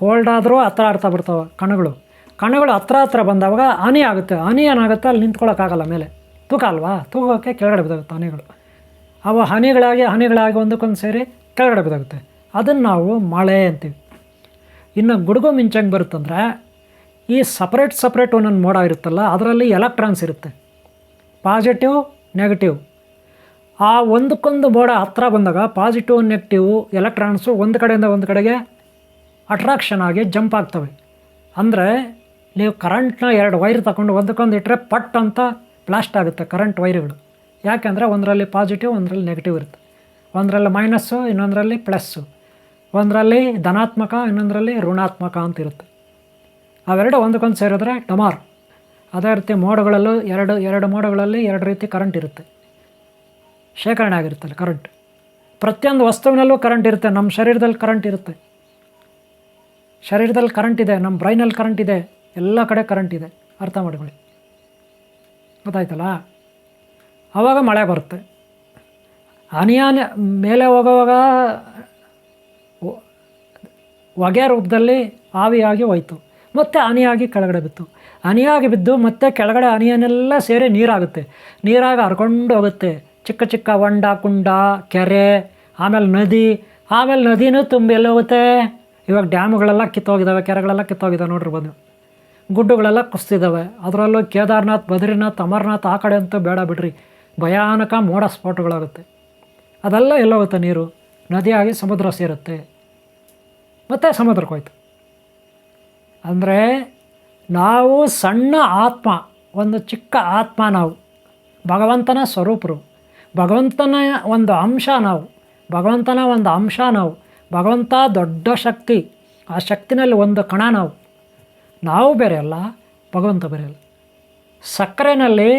ಕೋಲ್ಡ್ ಆದರೂ ಹತ್ರ ಹತ್ರ ಬರ್ತವೆ ಕಣಗಳು. ಕಣಗಳು ಹತ್ರ ಹತ್ರ ಬಂದಾಗ ಹನಿ ಆಗುತ್ತೆ. ಹನಿ ಏನಾಗುತ್ತೆ? ಅಲ್ಲಿ ನಿಂತ್ಕೊಳ್ಳೋಕ್ಕಾಗಲ್ಲ ಮೇಲೆ. ತೂಕ ಅಲ್ವಾ? ತೂಕಕ್ಕೆ ಕೆಳಗಡೆ ಬಿದ್ದಾಗುತ್ತೆ ಹನಿಗಳು. ಅವು ಹನಿಗಳಾಗಿ ಹನಿಗಳಾಗಿ ಒಂದಕ್ಕೊಂದು ಸೇರಿ ಕೆಳಗಡೆ ಬಿದ್ದಾಗುತ್ತೆ. ಅದನ್ನು ನಾವು ಮಳೆ ಅಂತೀವಿ. ಇನ್ನು ಗುಡುಗು ಮಿಂಚಂಗೆ ಬರುತ್ತಂದ್ರೆ, ಈ ಸಪ್ರೇಟ್ ಸಪ್ರೇಟ್ ಒಂದೊಂದು ಮೋಡ ಇರುತ್ತಲ್ಲ, ಅದರಲ್ಲಿ ಎಲೆಕ್ಟ್ರಾನ್ಸ್ ಇರುತ್ತೆ. ಪಾಸಿಟಿವ್ ನೆಗೆಟಿವ್ ಆ ಒಂದಕ್ಕೊಂದು ಮೋಡ ಹತ್ರ ಬಂದಾಗ ಪಾಸಿಟಿವ್ ನೆಗೆಟಿವ್ ಎಲೆಕ್ಟ್ರಾನ್ಸು ಒಂದು ಕಡೆಯಿಂದ ಒಂದು ಕಡೆಗೆ ಅಟ್ರಾಕ್ಷನ್ ಆಗಿ ಜಂಪ್ ಆಗ್ತವೆ. ಅಂದರೆ, ನೀವು ಕರೆಂಟ್ನ ಎರಡು ವೈರ್ ತಗೊಂಡು ಒಂದಕ್ಕೊಂದು ಇಟ್ಟರೆ ಪಟ್ ಅಂತ ಬ್ಲಾಸ್ಟ್ ಆಗುತ್ತೆ ಕರೆಂಟ್ ವೈರ್ಗಳು ಯಾಕೆಂದರೆ ಒಂದರಲ್ಲಿ ಪಾಸಿಟಿವ್ ಒಂದರಲ್ಲಿ ನೆಗೆಟಿವ್ ಇರುತ್ತೆ. ಒಂದರಲ್ಲಿ ಮೈನಸ್ಸು ಇನ್ನೊಂದರಲ್ಲಿ ಪ್ಲಸ್ಸು ಒಂದರಲ್ಲಿ ಧನಾತ್ಮಕ, ಇನ್ನೊಂದರಲ್ಲಿ ಋಣಾತ್ಮಕ ಅಂತ ಇರುತ್ತೆ. ಅವೆರಡು ಒಂದಕ್ಕೊಂದು ಸೇರಿದ್ರೆ ಟಮಾರ್ ಅದೇ ರೀತಿ ಮೋಡಗಳಲ್ಲೂ ಎರಡು ಎರಡು ಮೋಡಗಳಲ್ಲಿ ಎರಡು ರೀತಿ ಕರೆಂಟ್ ಇರುತ್ತೆ. ಶೇಖರಣೆ ಆಗಿರುತ್ತಲ್ಲ ಕರೆಂಟ್ ಪ್ರತಿಯೊಂದು ವಸ್ತುವಿನಲ್ಲೂ ಕರೆಂಟ್ ಇರುತ್ತೆ. ನಮ್ಮ ಶರೀರದಲ್ಲಿ ಕರೆಂಟ್ ಇರುತ್ತೆ. ಶರೀರದಲ್ಲಿ ಕರೆಂಟ್ ಇದೆ, ನಮ್ಮ ಬ್ರೈನಲ್ಲಿ ಕರೆಂಟ್ ಇದೆ, ಎಲ್ಲ ಕಡೆ ಕರೆಂಟ್ ಇದೆ. ಅರ್ಥ ಮಾಡ್ಕೊಳ್ಳಿ. ಗೊತ್ತಾಯ್ತಲ್ಲ? ಆವಾಗ ಮಳೆ ಬರುತ್ತೆ. ಅನಿಯಾನ ಮೇಲೆ ಹೋಗುವಾಗ ಹೊಗೆ ರೂಪದಲ್ಲಿ ಆವಿಯಾಗಿ ಹೋಯ್ತು. ಮತ್ತೆ ಹನಿಯಾಗಿ ಕೆಳಗಡೆ ಬಿತ್ತು. ಹನಿಯಾಗಿ ಬಿದ್ದು ಮತ್ತೆ ಕೆಳಗಡೆ ಹನಿಯನ್ನೆಲ್ಲ ಸೇರಿ ನೀರಾಗುತ್ತೆ. ನೀರಾಗಿ ಹರ್ಕೊಂಡು ಹೋಗುತ್ತೆ. ಚಿಕ್ಕ ಚಿಕ್ಕ ಹೊಂಡ ಕುಂಡ, ಕೆರೆ, ಆಮೇಲೆ ನದಿ. ಆಮೇಲೆ ನದಿನೂ ತುಂಬ ಎಲ್ಲೋಗುತ್ತೆ. ಇವಾಗ ಡ್ಯಾಮ್ಗಳೆಲ್ಲ ಕಿತ್ತೋಗಿದ್ದಾವೆ ಕೆರೆಗಳೆಲ್ಲ ಕಿತ್ತೋಗಿದ್ದಾವೆ ನೋಡಿರ್ಬೋದು ಗುಡ್ಡಗಳೆಲ್ಲ ಕುಸ್ತಿದ್ದಾವೆ ಅದರಲ್ಲೂ ಕೇದಾರ್ನಾಥ್, ಬದ್ರಿನಾಥ್, ಅಮರ್ನಾಥ್ ಆ ಕಡೆ ಅಂತೂ ಬೇಡ ಬಿಡ್ರಿ. ಭಯಾನಕ ಮೋಡ ಸ್ಫೋಟಗಳಾಗುತ್ತೆ ಅದೆಲ್ಲ ಎಲ್ಲೋಗುತ್ತೆ ನೀರು. ನದಿಯಾಗಿ ಸಮುದ್ರ ಸೇರುತ್ತೆ. ಮತ್ತು ಸಮುದ್ರಕ್ಕೆ ಹೋಯ್ತು. ಅಂದರೆ ನಾವು ಸಣ್ಣ ಆತ್ಮ, ಒಂದು ಚಿಕ್ಕ ಆತ್ಮ ನಾವು. ಭಗವಂತನ ಸ್ವರೂಪರು. ಭಗವಂತನ ಒಂದು ಅಂಶ ನಾವು. ಭಗವಂತನ ಒಂದು ಅಂಶ ನಾವು. ಭಗವಂತ ದೊಡ್ಡ ಶಕ್ತಿ. ಆ ಶಕ್ತಿನಲ್ಲಿ ಒಂದು ಕಣ ನಾವು. ನಾವು ಬೇರೆ ಅಲ್ಲ, ಭಗವಂತ ಬೇರೆ ಅಲ್ಲ. ಸಕ್ಕರೆನಲ್ಲಿ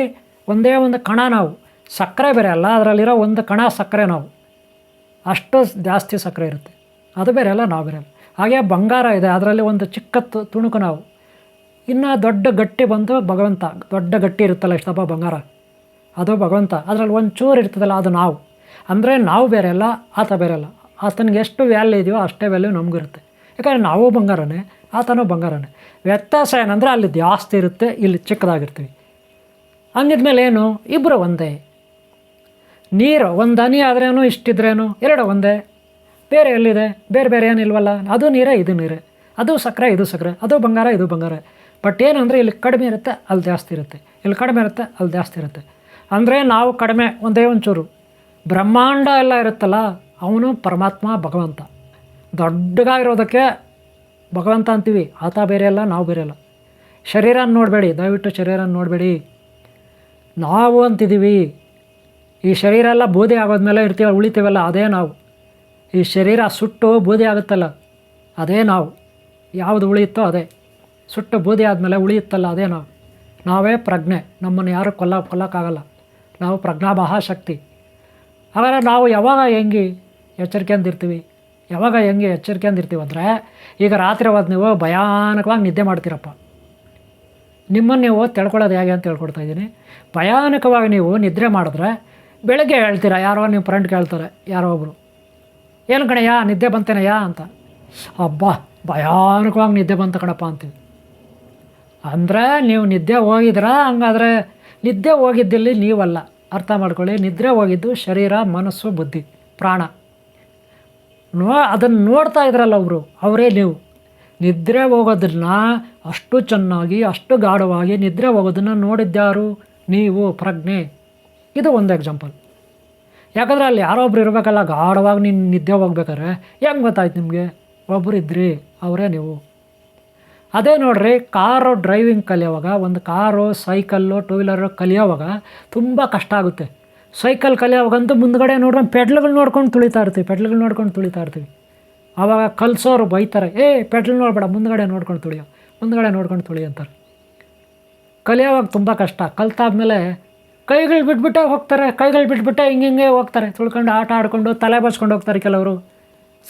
ಒಂದೇ ಒಂದು ಕಣ ನಾವು. ಸಕ್ಕರೆ ಬೇರೆ ಅಲ್ಲ, ಅದರಲ್ಲಿರೋ ಒಂದು ಕಣ ಸಕ್ಕರೆ ನಾವು. ಅಷ್ಟು ಜಾಸ್ತಿ ಸಕ್ಕರೆ ಇರುತ್ತೆ. ಅದು ಬೇರೆ ಅಲ್ಲ, ನಾವು ಬೇರೆ ಅಲ್ಲ. ಹಾಗೆ ಬಂಗಾರ ಇದೆ, ಅದರಲ್ಲಿ ಒಂದು ಚಿಕ್ಕ ತುಣುಕು ನಾವು. ಇನ್ನು ದೊಡ್ಡ ಗಟ್ಟಿ ಬಂದು ಭಗವಂತ. ದೊಡ್ಡ ಗಟ್ಟಿ ಇರುತ್ತಲ್ಲ ಇಷ್ಟಪ್ಪ ಬಂಗಾರ? ಅದು ಭಗವಂತ. ಅದರಲ್ಲಿ ಒಂದು ಚೂರು ಇರ್ತದಲ್ಲ, ಅದು ನಾವು. ಅಂದರೆ ನಾವು ಬೇರೆ ಅಲ್ಲ, ಆತ ಬೇರೆ ಅಲ್ಲ. ಆತನಿಗೆ ಎಷ್ಟು ವ್ಯಾಲ್ಯೂ ಇದೆಯೋ ಅಷ್ಟೇ ವ್ಯಾಲ್ಯೂ ನಮಗಿರುತ್ತೆ. ಯಾಕಂದರೆ ನಾವು ಬಂಗಾರನೇ, ಆತನೂ ಬಂಗಾರನೇ. ವ್ಯತ್ಯಾಸ ಏನಂದರೆ ಅಲ್ಲಿ ಜಾಸ್ತಿ ಇರುತ್ತೆ, ಇಲ್ಲಿ ಚಿಕ್ಕದಾಗಿರ್ತೀವಿ. ಹಂಗಿದ್ಮೇಲೆ ಏನು? ಇಬ್ಬರು ಒಂದೇ. ನೀರು ಒಂದು ಹನಿ ಆದ್ರೇನು, ಇಷ್ಟಿದ್ರೇನು, ಎರಡು ಒಂದೇ. ಬೇರೆ ಎಲ್ಲಿದೆ? ಬೇರೆ ಬೇರೆ ಏನಿಲ್ವಲ್ಲ ಅದು ನೀರೇ, ಇದು ನೀರೇ. ಅದು ಸಕ್ಕರೆ, ಇದು ಸಕ್ಕರೆ. ಅದು ಬಂಗಾರ, ಇದು ಬಂಗಾರ. ಬಟ್ ಏನಂದರೆ ಇಲ್ಲಿ ಕಡಿಮೆ ಇರುತ್ತೆ, ಅಲ್ಲಿ ಜಾಸ್ತಿ ಇರುತ್ತೆ. ಇಲ್ಲಿ ಕಡಿಮೆ ಇರುತ್ತೆ, ಅಲ್ಲಿ ಜಾಸ್ತಿ ಇರುತ್ತೆ. ಅಂದರೆ ನಾವು ಕಡಿಮೆ ಒಂದೇ ಒಂಚೂರು. ಬ್ರಹ್ಮಾಂಡ ಎಲ್ಲ ಇರುತ್ತಲ್ಲ, ಅವನು ಪರಮಾತ್ಮ ಭಗವಂತ. ದೊಡ್ಡಗಾಗಿರೋದಕ್ಕೆ ಭಗವಂತ ಅಂತೀವಿ, ಆತ ಬೇರೆ ಅಲ್ಲ, ನಾವು ಬೇರೆ ಅಲ್ಲ. ಶರೀರನ ನೋಡಬೇಡಿ, ದಯವಿಟ್ಟು ಶರೀರನ ನೋಡಬೇಡಿ. ನಾವು ಅಂತಿದ್ದೀವಿ, ಈ ಶರೀರ ಎಲ್ಲ ಬೂದಿ ಆಗೋದ್ಮೇಲೆ ಇರ್ತೀವ ಉಳಿತೀವಲ್ಲ, ಅದೇ ನಾವು. ಈ ಶರೀರ ಸುಟ್ಟು ಬೂದಿ ಆಗುತ್ತಲ್ಲ, ಅದೇ ನಾವು. ಯಾವುದು ಉಳಿಯುತ್ತೋ ಅದೇ. ಸುಟ್ಟು ಬೂದಿ ಆದಮೇಲೆ ಉಳಿಯುತ್ತಲ್ಲ, ಅದೇ ನಾವು. ನಾವೇ ಪ್ರಜ್ಞೆ, ನಮ್ಮನ್ನು ಯಾರು ಕೊಲ್ಲ, ಕೊಲ್ಲಕ್ಕಾಗಲ್ಲ. ನಾವು ಪ್ರಜ್ಞಾ ಮಹಾಶಕ್ತಿ ಹಾಗಾದ್ರೆ ನಾವು ಯಾವಾಗ ಹೆಂಗೆ ಎಚ್ಚರಿಕೆಯಿಂದಿರ್ತೀವಿ ಯಾವಾಗ ಹೆಂಗೆ ಎಚ್ಚರಿಕೆ ಅಂದರೆ, ಈಗ ರಾತ್ರಿ ಹೊತ್ತು ನೀವು ಭಯಾನಕವಾಗಿ ನಿದ್ದೆ ಮಾಡ್ತೀರಪ್ಪ. ನಿಮ್ಮನ್ನು ನೀವು ತಿಳ್ಕೊಳ್ಳೋದು ಹೇಗೆ ಅಂತ ಹೇಳ್ಕೊಡ್ತಾ ಇದ್ದೀನಿ. ಭಯಾನಕವಾಗಿ ನೀವು ನಿದ್ರೆ ಮಾಡಿದ್ರೆ, ಬೆಳಗ್ಗೆ ಹೇಳ್ತೀರಾ, ಯಾರೋ ನಿಮ್ಮ ಫ್ರೆಂಡ್ ಕೇಳ್ತಾರೆ, ಯಾರೋ ಒಬ್ಬರು ಏನು ಕಣಯ್ಯ, ನಿದ್ದೆ ಬಂತೇನಯ್ಯ? ಅಂತ. ಅಬ್ಬಾ, ಭಯಾನಕವಾಗಿ ನಿದ್ದೆ ಬಂತ ಕಣಪ್ಪ ಅಂತೀವಿ. ಅಂದರೆ ನೀವು ನಿದ್ದೆ ಹೋಗಿದ್ರಾ ಹಂಗಾದರೆ ನಿದ್ದೆ ಹೋಗಿದ್ದಲ್ಲಿ ನೀವಲ್ಲ. ಅರ್ಥ ಮಾಡ್ಕೊಳ್ಳಿ, ನಿದ್ರೆ ಹೋಗಿದ್ದು ಶರೀರ, ಮನಸ್ಸು, ಬುದ್ಧಿ, ಪ್ರಾಣ. ನೋ, ಅದನ್ನು ನೋಡ್ತಾ ಇದ್ರಲ್ಲ ಅವರು. ಅವರೇ ನೀವು ನಿದ್ರೆ ಹೋಗೋದನ್ನು ಅಷ್ಟು ಚೆನ್ನಾಗಿ, ಅಷ್ಟು ಗಾಢವಾಗಿ ನಿದ್ರೆ ಹೋಗೋದನ್ನು ನೋಡಿದ್ಯಾರು ನೀವು ಪ್ರಜ್ಞೆ. ಇದು ಒಂದು ಎಕ್ಸಾಂಪಲ್ ಯಾಕಂದರೆ ಅಲ್ಲಿ ಯಾರೋ ಒಬ್ರು ಇರಬೇಕಲ್ಲ, ಗಾಢವಾಗಿ ನೀನು ನಿದ್ದೆ ಹೋಗ್ಬೇಕಾದ್ರೆ ಹೆಂಗೆ ಗೊತ್ತಾಯ್ತು ನಿಮಗೆ? ಒಬ್ಬರು ಇದ್ರಿ ಅವರೇ ನೀವು. ಅದೇ ನೋಡ್ರಿ, ಕಾರು ಡ್ರೈವಿಂಗ್ ಕಲಿಯೋವಾಗ, ಒಂದು ಕಾರು ಸೈಕಲ್ಲು ಟೂ ವೀಲರು ಕಲಿಯೋವಾಗ ತುಂಬ ಕಷ್ಟ ಆಗುತ್ತೆ. ಸೈಕಲ್ ಕಲಿಯೋವಾಗಂತೂ ಮುಂದ್ಗಡೆ ನೋಡ್ಕೊಂಡು ಪೆಟ್ಲುಗಳು ನೋಡ್ಕೊಂಡು ತುಳಿತಾ ಇರ್ತೀವಿ, ಪೆಡ್ಲ್ಗಳು ನೋಡ್ಕೊಂಡು ತುಳಿತಾ ಇರ್ತೀವಿ. ಆವಾಗ ಕಲ್ಸೋರು ಬೈತಾರೆ, ಏ, ಪೆಡ್ಲ್ ನೋಡ್ಬೇಡ, ಮುಂದ್ಗಡೆ ನೋಡ್ಕೊಂಡು ತುಳಿಯೋ, ಮುಂದ್ಗಡೆ ನೋಡ್ಕೊಂಡು ತುಳಿ ಅಂತಾರೆ. ಕಲಿಯೋವಾಗ ತುಂಬ ಕಷ್ಟ. ಕಲ್ತಾದ್ಮೇಲೆ ಕೈಗಳು ಬಿಟ್ಬಿಟ್ಟೆ ಹೋಗ್ತಾರೆ, ಕೈಗಳು ಬಿಟ್ಬಿಟ್ಟೆ ಹಿಂಗೆ ಹಿಂಗೆ ಹೋಗ್ತಾರೆ. ತುಳ್ಕೊಂಡು ಆಟ ಆಡ್ಕೊಂಡು ತಲೆ ಬಸ್ಕೊಂಡು ಹೋಗ್ತಾರೆ ಕೆಲವರು.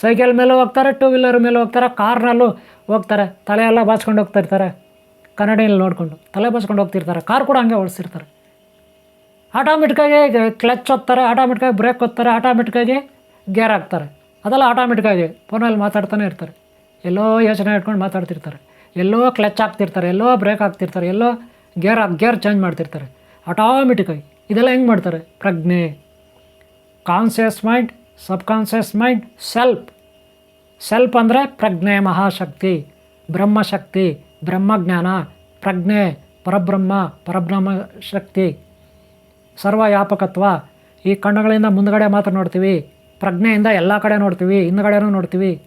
ಸೈಕಲ್ ಮೇಲೆ ಹೋಗ್ತಾರೆ ಟೂ ವೀಲರ್ ಮೇಲೆ ಹೋಗ್ತಾರೆ, ಕಾರ್ನಲ್ಲೂ ಹೋಗ್ತಾರೆ, ತಲೆ ಎಲ್ಲ ಬಾಚ್ಕೊಂಡು ಹೋಗ್ತಾ ಇರ್ತಾರೆ. ಕನ್ನಡಿಯಲ್ಲಿ ನೋಡಿಕೊಂಡು ತಲೆ ಬಾಚ್ಕೊಂಡು ಹೋಗ್ತಿರ್ತಾರೆ, ಕಾರ್ ಕೂಡ ಹಂಗೆ ಓಡಿಸ್ತಿರ್ತಾರೆ. ಆಟೋಮೆಟಿಕ್ಕಾಗಿ ಕ್ಲಚ್ ಒತ್ತಾರೆ, ಆಟೋಮೆಟಿಕ್ಕಾಗಿ ಬ್ರೇಕ್ ಒತ್ತಾರೆ, ಆಟೋಮೆಟಿಕ್ಕಾಗಿ ಗೇರ್ ಹಾಕ್ತಾರೆ. ಅದೆಲ್ಲ ಆಟೋಮೆಟಿಕ್ಕಾಗಿ ಫೋನಲ್ಲಿ ಮಾತಾಡ್ತಾನೆ ಇರ್ತಾರೆ. ಎಲ್ಲೋ ಯೋಚನೆ ಇಟ್ಕೊಂಡು ಮಾತಾಡ್ತಿರ್ತಾರೆ. ಎಲ್ಲೋ ಕ್ಲಚ್ ಹಾಕ್ತಿರ್ತಾರೆ, ಎಲ್ಲೋ ಬ್ರೇಕ್ ಹಾಕ್ತಿರ್ತಾರೆ, ಎಲ್ಲೋ ಗೇರ್ ಗೇರ್ ಚೇಂಜ್ ಮಾಡ್ತಿರ್ತಾರೆ. ಆಟೋಮೆಟಿಕ್ಕಾಗಿ ಇದೆಲ್ಲ ಹೆಂಗೆ ಮಾಡ್ತಾರೆ? ಪ್ರಜ್ಞೆ conscious mind subconscious mind, self. Self ಅಂದರೆ ಪ್ರಜ್ಞೆ, ಮಹಾಶಕ್ತಿ, ಬ್ರಹ್ಮಶಕ್ತಿ, ಬ್ರಹ್ಮಜ್ಞಾನ, ಪ್ರಜ್ಞೆ, ಪರಬ್ರಹ್ಮ ಪರಬ್ರಹ್ಮ ಶಕ್ತಿ ಸರ್ವವ್ಯಾಪಕತ್ವ ಈ ಕಣ್ಣುಗಳಿಂದ ಮುಂದಗಡೆ ಮಾತ್ರ ನೋಡ್ತೀವಿ. ಪ್ರಜ್ಞೆಯಿಂದ ಎಲ್ಲ ಕಡೆ ನೋಡ್ತೀವಿ. ಹಿಂದ್ಗಡೆನೂ ನೋಡ್ತೀವಿ.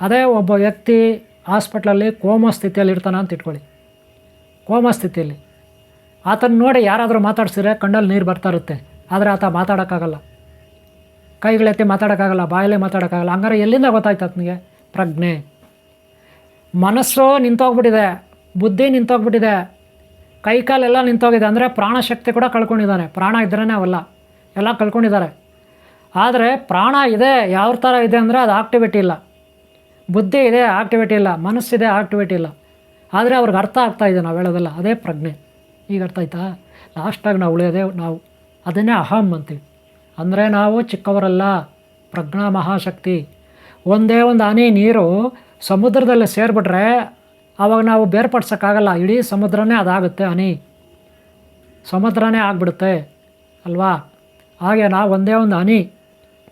ಅದೇ ಒಬ್ಬ ವ್ಯಕ್ತಿ ಹಾಸ್ಪಿಟ್ಲಲ್ಲಿ ಕೋಮ ಸ್ಥಿತಿಯಲ್ಲಿ ಇರ್ತಾನೆ ಅಂತ ಇಟ್ಕೊಳ್ಳಿ. ಕೋಮ ಸ್ಥಿತಿಯಲ್ಲಿ. ಆತನ ನೋಡಿ ಯಾರಾದರೂ ಮಾತಾಡ್ಸಿದ್ರೆ ಕಣ್ಣಲ್ಲಿ ನೀರು ಬರ್ತಾ ಇರುತ್ತೆ. ಆದರೆ ಆತ ಮಾತಾಡೋಕ್ಕಾಗಲ್ಲ. ಕೈಗಳೆತ್ತಿ ಮಾತಾಡೋಕ್ಕಾಗಲ್ಲ, ಬಾಯಲ್ಲೇ ಮಾತಾಡೋಕ್ಕಾಗಲ್ಲ. ಹಂಗಾರೆ ಎಲ್ಲಿಂದ ಗೊತ್ತಾಯ್ತು ಆತನಿಗೆ? ಪ್ರಜ್ಞೆ. ಮನಸ್ಸು ನಿಂತೋಗ್ಬಿಟ್ಟಿದೆ. ಬುದ್ಧಿ ನಿಂತೋಗ್ಬಿಟ್ಟಿದೆ. ಕೈ ಕಾಲೆಲ್ಲ ನಿಂತೋಗಿದೆ ಅಂದರೆ ಪ್ರಾಣಶಕ್ತಿ ಕೂಡ ಕಳ್ಕೊಂಡಿದ್ದಾನೆ ಪ್ರಾಣ ಇದ್ರೇ ಅವೆಲ್ಲ. ಎಲ್ಲ ಕಳ್ಕೊಂಡಿದ್ದಾರೆ. ಆದರೆ ಪ್ರಾಣ ಇದೆ ಯಾವ ಥರ ಇದೆ ಅಂದರೆ ಅದು ಆಕ್ಟಿವಿಟಿ ಇಲ್ಲ. ಬುದ್ಧಿ ಇದೆ ಆಕ್ಟಿವಿಟಿ ಇಲ್ಲ. ಮನಸ್ಸಿದೆ ಆಕ್ಟಿವಿಟಿ ಇಲ್ಲ. ಆದರೆ ಅವ್ರಿಗೆ ಅರ್ಥ ಆಗ್ತಾ ಇದೆ ನಾವು ಹೇಳೋದಲ್ಲ. ಅದೇ ಪ್ರಜ್ಞೆ. ಈಗ ಅರ್ಥ ಆಯ್ತಾ? ಲಾಸ್ಟಾಗಿ ನಾವು ಉಳಿಯೋದೇ ನಾವು. ಅದನ್ನೇ ಅಹಂ ಅಂತೀವಿ. ಅಂದರೆ ನಾವು ಚಿಕ್ಕವರಲ್ಲ. ಪ್ರಜ್ಞಾ ಮಹಾಶಕ್ತಿ. ಒಂದೇ ಒಂದು ಹನಿ ನೀರು ಸಮುದ್ರದಲ್ಲಿ ಸೇರಿಬಿಟ್ರೆ ಆವಾಗ ನಾವು ಬೇರ್ಪಡ್ಸೋಕ್ಕಾಗಲ್ಲ. ಇಡೀ ಸಮುದ್ರನೇ ಅದಾಗುತ್ತೆ ಹನಿ. ಸಮುದ್ರನೇ ಆಗಿಬಿಡುತ್ತೆ, ಅಲ್ವಾ? ಹಾಗೆ ನಾವು ಒಂದೇ ಒಂದು ಹನಿ,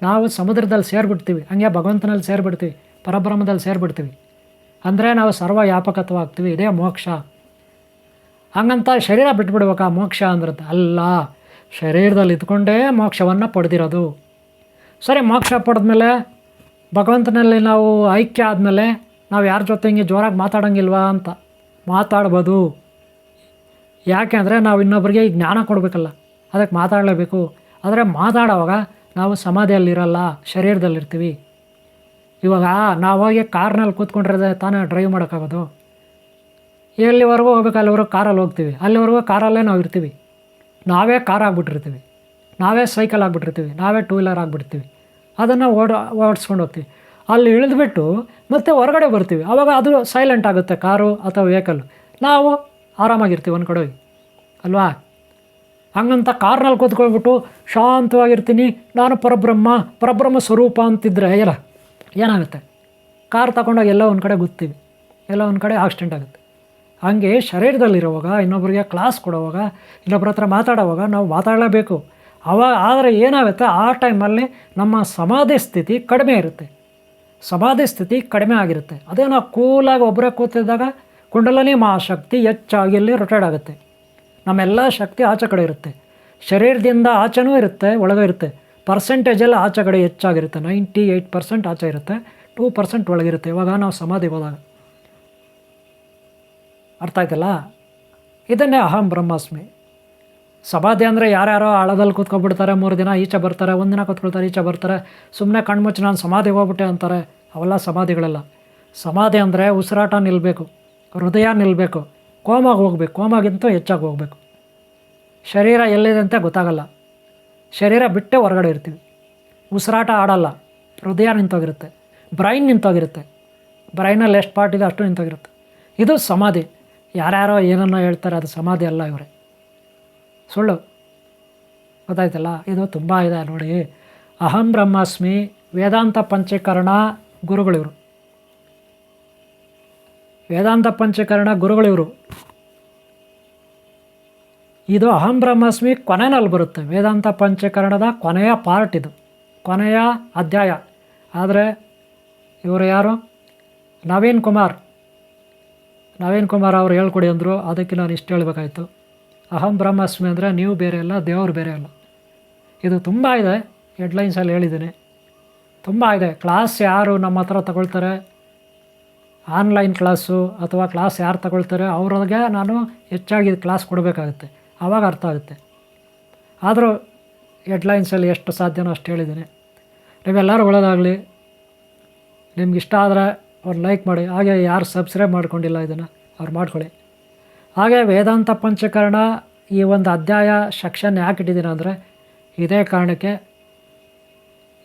ನಾವು ಸಮುದ್ರದಲ್ಲಿ ಸೇರಿಬಿಡ್ತೀವಿ. ಹಂಗೆ ಭಗವಂತನಲ್ಲಿ ಸೇರಿಬಿಡ್ತೀವಿ, ಪರಬ್ರಹ್ಮದಲ್ಲಿ ಸೇರಿಬಿಡ್ತೀವಿ. ಅಂದರೆ ನಾವು ಸರ್ವ ವ್ಯಾಪಕತ್ವ ಆಗ್ತೀವಿ ಇದೇ ಮೋಕ್ಷ. ಹಂಗಂತ ಶರೀರ ಬಿಟ್ಬಿಡ್ಬೇಕಾ ಮೋಕ್ಷ ಅಂದ್ರದ್ದು ಅಲ್ಲ, ಶರೀರದಲ್ಲಿ ಇದ್ಕೊಂಡೇ ಮೋಕ್ಷವನ್ನು ಪಡೆದಿರೋದು. ಸರಿ, ಮೋಕ್ಷ ಪಡೆದ್ಮೇಲೆ ಭಗವಂತನಲ್ಲಿ ನಾವು ಐಕ್ಯ ಆದಮೇಲೆ ನಾವು ಯಾರ ಜೊತೆ ಹಿಂಗೆ ಜೋರಾಗಿ ಮಾತಾಡೋಂಗಿಲ್ವಾ ಅಂತ. ಮಾತಾಡ್ಬೋದು. ಯಾಕೆ ಅಂದರೆ ನಾವು ಇನ್ನೊಬ್ಬರಿಗೆ ಜ್ಞಾನ ಕೊಡಬೇಕಲ್ಲ. ಅದಕ್ಕೆ ಮಾತಾಡಲೇಬೇಕು. ಆದರೆ ಮಾತಾಡೋವಾಗ ನಾವು ಸಮಾಧಿಯಲ್ಲಿರಲ್ಲ, ಶರೀರದಲ್ಲಿರ್ತೀವಿ. ಇವಾಗ ನಾವು ಹೋಗಿ ಕಾರ್ನಲ್ಲಿ ಕೂತ್ಕೊಂಡಿರೋದೆ ತಾನೇ ಡ್ರೈವ್ ಮಾಡೋಕ್ಕಾಗೋದು? ಎಲ್ಲಿವರೆಗೂ ಹೋಗ್ಬೇಕು? ಅಲ್ಲಿವರೆಗೂ ಕಾರಲ್ಲಿ ಹೋಗ್ತೀವಿ. ಅಲ್ಲಿವರೆಗೂ ಕಾರಲ್ಲೇ ನಾವು ಇರ್ತೀವಿ. ನಾವೇ ಕಾರ್ ಆಗಿಬಿಟ್ಟಿರ್ತೀವಿ. ನಾವೇ ಸೈಕಲ್ ಆಗಿಬಿಟ್ಟಿರ್ತೀವಿ. ನಾವೇ ಟೂ ವೀಲರ್ ಆಗಿಬಿಡ್ತೀವಿ ಅದನ್ನು ಓಡ ಓಡಿಸ್ಕೊಂಡು ಹೋಗ್ತೀವಿ. ಅಲ್ಲಿ ಇಳಿದ್ಬಿಟ್ಟು ಮತ್ತೆ ಹೊರಗಡೆ ಬರ್ತೀವಿ. ಆವಾಗ ಅದು ಸೈಲೆಂಟ್ ಆಗುತ್ತೆ, ಕಾರು ಅಥವಾ ವೆಹಿಕಲ್ ನಾವು ಆರಾಮಾಗಿರ್ತೀವಿ ಒಂದು ಕಡೆ ಹೋಗಿ. ಅಲ್ವಾ? ಹಂಗಂತ ಕಾರ್ನಲ್ಲಿ ಕೂತ್ಕೊಳ್ಬಿಟ್ಟು ಶಾಂತವಾಗಿರ್ತೀನಿ. ನಾನು ಪರಬ್ರಹ್ಮ ಪರಬ್ರಹ್ಮ ಸ್ವರೂಪ ಅಂತಿದ್ರೆ ಎಲ್ಲ ಏನಾಗುತ್ತೆ? ಕಾರ್ ತಗೊಂಡಾಗ ಎಲ್ಲ ಒಂದು ಕಡೆ ಗೊತ್ತೀವಿ ಎಲ್ಲ ಒಂದು ಕಡೆ ಆಕ್ಸಿಡೆಂಟ್ ಆಗುತ್ತೆ. ಹಾಗೆ ಶರೀರದಲ್ಲಿರುವಾಗ ಇನ್ನೊಬ್ಬರಿಗೆ ಕ್ಲಾಸ್ ಕೊಡುವಾಗ ಇನ್ನೊಬ್ಬರ ಹತ್ರ ಮಾತಾಡುವಾಗ ನಾವು ಮಾತಾಡಲೇಬೇಕು. ಅವಾಗ, ಆದರೆ ಏನಾಗುತ್ತೆ? ಆ ಟೈಮಲ್ಲಿ ನಮ್ಮ ಸಮಾಧಿ ಸ್ಥಿತಿ ಕಡಿಮೆ ಇರುತ್ತೆ. ಸಮಾಧಿ ಸ್ಥಿತಿ ಕಡಿಮೆ ಆಗಿರುತ್ತೆ. ಅದೇ ನಾವು ಕೂಲಾಗಿ ಒಬ್ಬರೇ ಕೂತಿದ್ದಾಗ ಕುಂಡಲನಿ ಮಹಾಶಕ್ತಿ ಹೆಚ್ಚಾಗಿ ಇಲ್ಲಿ ರೊಟೇಟ್ ಆಗುತ್ತೆ. ನಮ್ಮೆಲ್ಲ ಶಕ್ತಿ ಆಚೆ ಕಡೆ ಇರುತ್ತೆ. ಶರೀರದಿಂದ ಆಚೆನೂ ಇರುತ್ತೆ, ಒಳಗೆ ಇರುತ್ತೆ. ಪರ್ಸೆಂಟೇಜೆಲ್ಲ ಆಚೆ ಕಡೆ ಹೆಚ್ಚಾಗಿರುತ್ತೆ. ನೈಂಟಿ ಏಯ್ಟ್ ಪರ್ಸೆಂಟ್ ಆಚೆ ಇರುತ್ತೆ. ಟೂ ಪರ್ಸೆಂಟ್ ಒಳಗಿರುತ್ತೆ ಇವಾಗ ನಾವು ಸಮಾಧಿ ಹೋದಾಗ. ಅರ್ಥ ಆಯ್ತಲ್ಲ? ಇದನ್ನೇ ಅಹಂ ಬ್ರಹ್ಮಾಸ್ಮಿ. ಸಮಾಧಿ ಅಂದರೆ ಯಾರ್ಯಾರೋ ಆಳದಲ್ಲಿ ಕೂತ್ಕೊಬಿಡ್ತಾರೆ ಮೂರು ದಿನ ಈಚೆ ಬರ್ತಾರೆ ಒಂದಿನ ಕೂತ್ಕೊಳ್ತಾರೆ, ಈಚೆ ಬರ್ತಾರೆ. ಸುಮ್ಮನೆ ಕಣ್ಮುಚ್ಚಿ ನಾನು ಸಮಾಧಿಗೆ ಹೋಗ್ಬಿಟ್ಟೆ ಅಂತಾರೆ. ಅವೆಲ್ಲ ಸಮಾಧಿಗಳೆಲ್ಲ. ಸಮಾಧಿ ಅಂದರೆ ಉಸಿರಾಟ ನಿಲ್ಲಬೇಕು ಹೃದಯ ನಿಲ್ಲಬೇಕು ಕೋಮಾಗಿ ಹೋಗ್ಬೇಕು, ಕೋಮಾಗಿಂತ ಹೆಚ್ಚಾಗಿ ಹೋಗಬೇಕು. ಶರೀರ ಎಲ್ಲಿದೆ ಅಂತ ಗೊತ್ತಾಗಲ್ಲ. ಶರೀರ ಬಿಟ್ಟೆ ಹೊರಗಡೆ ಇರ್ತೀವಿ. ಉಸಿರಾಟ ಆಡಲ್ಲ, ಹೃದಯ ನಿಂತೋಗಿರುತ್ತೆ, ಬ್ರೈನ್ ನಿಂತೋಗಿರುತ್ತೆ. ಬ್ರೈನಲ್ಲಿ ಎಷ್ಟು ಪಾರ್ಟ್ ಇದೆ ಅಷ್ಟು ನಿಂತೋಗಿರುತ್ತೆ. ಇದು ಸಮಾಧಿ. ಯಾರ್ಯಾರೋ ಏನನ್ನೋ ಹೇಳ್ತಾರೆ, ಅದು ಸಮಾಧಿ ಅಲ್ಲ ಇವರೇ. ಸುಳ್ಳು. ಗೊತ್ತಾಯ್ತಲ್ಲ? ಇದು ತುಂಬ ಇದೆ ನೋಡಿ. ಅಹಂ ಬ್ರಹ್ಮಾಸ್ಮಿ ವೇದಾಂತ ಪಂಚೀಕರಣ ಗುರುಗಳಿವರು. ವೇದಾಂತ ಪಂಚೀಕರಣ ಗುರುಗಳಿವರು. ಇದು ಅಹಂ ಬ್ರಹ್ಮಾಸ್ಮಿ ಕೊನೆಯಲ್ಲಿ ಬರುತ್ತೆ. ವೇದಾಂತ ಪಂಚೀಕರಣದ ಕೊನೆಯ ಪಾರ್ಟ್ ಇದು. ಕೊನೆಯ ಅಧ್ಯಾಯ. ಆದರೆ ಇವರು ಯಾರು? ನವೀನ್ ಕುಮಾರ್. ನವೀನ್ ಕುಮಾರ್ ಅವರು ಹೇಳ್ಕೊಡಿ ಅಂದರು. ಅದಕ್ಕೆ ನಾನು ಇಷ್ಟು ಹೇಳಬೇಕಾಯ್ತು. ಅಹಂ ಬ್ರಹ್ಮಾಸ್ಮಿ ಅಂದರೆ ನೀವು ಬೇರೆ ಅಲ್ಲ, ದೇವರು ಬೇರೆ ಅಲ್ಲ. ಇದು ತುಂಬ ಇದೆ ಹೆಡ್ಲೈನ್ಸಲ್ಲಿ ಹೇಳಿದ್ದೀನಿ. ತುಂಬ ಇದೆ. ಕ್ಲಾಸ್ ಯಾರು ನಮ್ಮ ಹತ್ರ ತಗೊಳ್ತಾರೆ? ಆನ್ಲೈನ್ ಕ್ಲಾಸು ಅಥವಾ ಕ್ಲಾಸ್ ಯಾರು ತಗೊಳ್ತಾರೆ? ಅವ್ರಿಗೆ ನಾನು ಹೆಚ್ಚಾಗಿ ಕ್ಲಾಸ್ ಕೊಡಬೇಕಾಗುತ್ತೆ. ಆವಾಗ ಅರ್ಥ ಆಗುತ್ತೆ. ಆದರೂ ಹೆಡ್ಲೈನ್ಸಲ್ಲಿ ಎಷ್ಟು ಸಾಧ್ಯನೋ ಅಷ್ಟು ಹೇಳಿದ್ದೀನಿ. ನೀವೆಲ್ಲರೂ ಒಳ್ಳೆಯದಾಗಲಿ ನಿಮ್ಗೆ ಇಷ್ಟ ಆದರೆ ಅವ್ರು ಲೈಕ್ ಮಾಡಿ. ಹಾಗೆ ಯಾರು ಸಬ್ಸ್ಕ್ರೈಬ್ ಮಾಡ್ಕೊಂಡಿಲ್ಲ ಇದನ್ನು, ಅವ್ರು ಮಾಡ್ಕೊಳ್ಳಿ. ಹಾಗೆ ವೇದಾಂತ ಪಂಚಕರಣ ಈ ಒಂದು ಅಧ್ಯಾಯ ಸೆಕ್ಷನ್ ಯಾಕೆ ಇಟ್ಟಿದ್ದೀನಿ ಅಂದರೆ ಇದೇ ಕಾರಣಕ್ಕೆ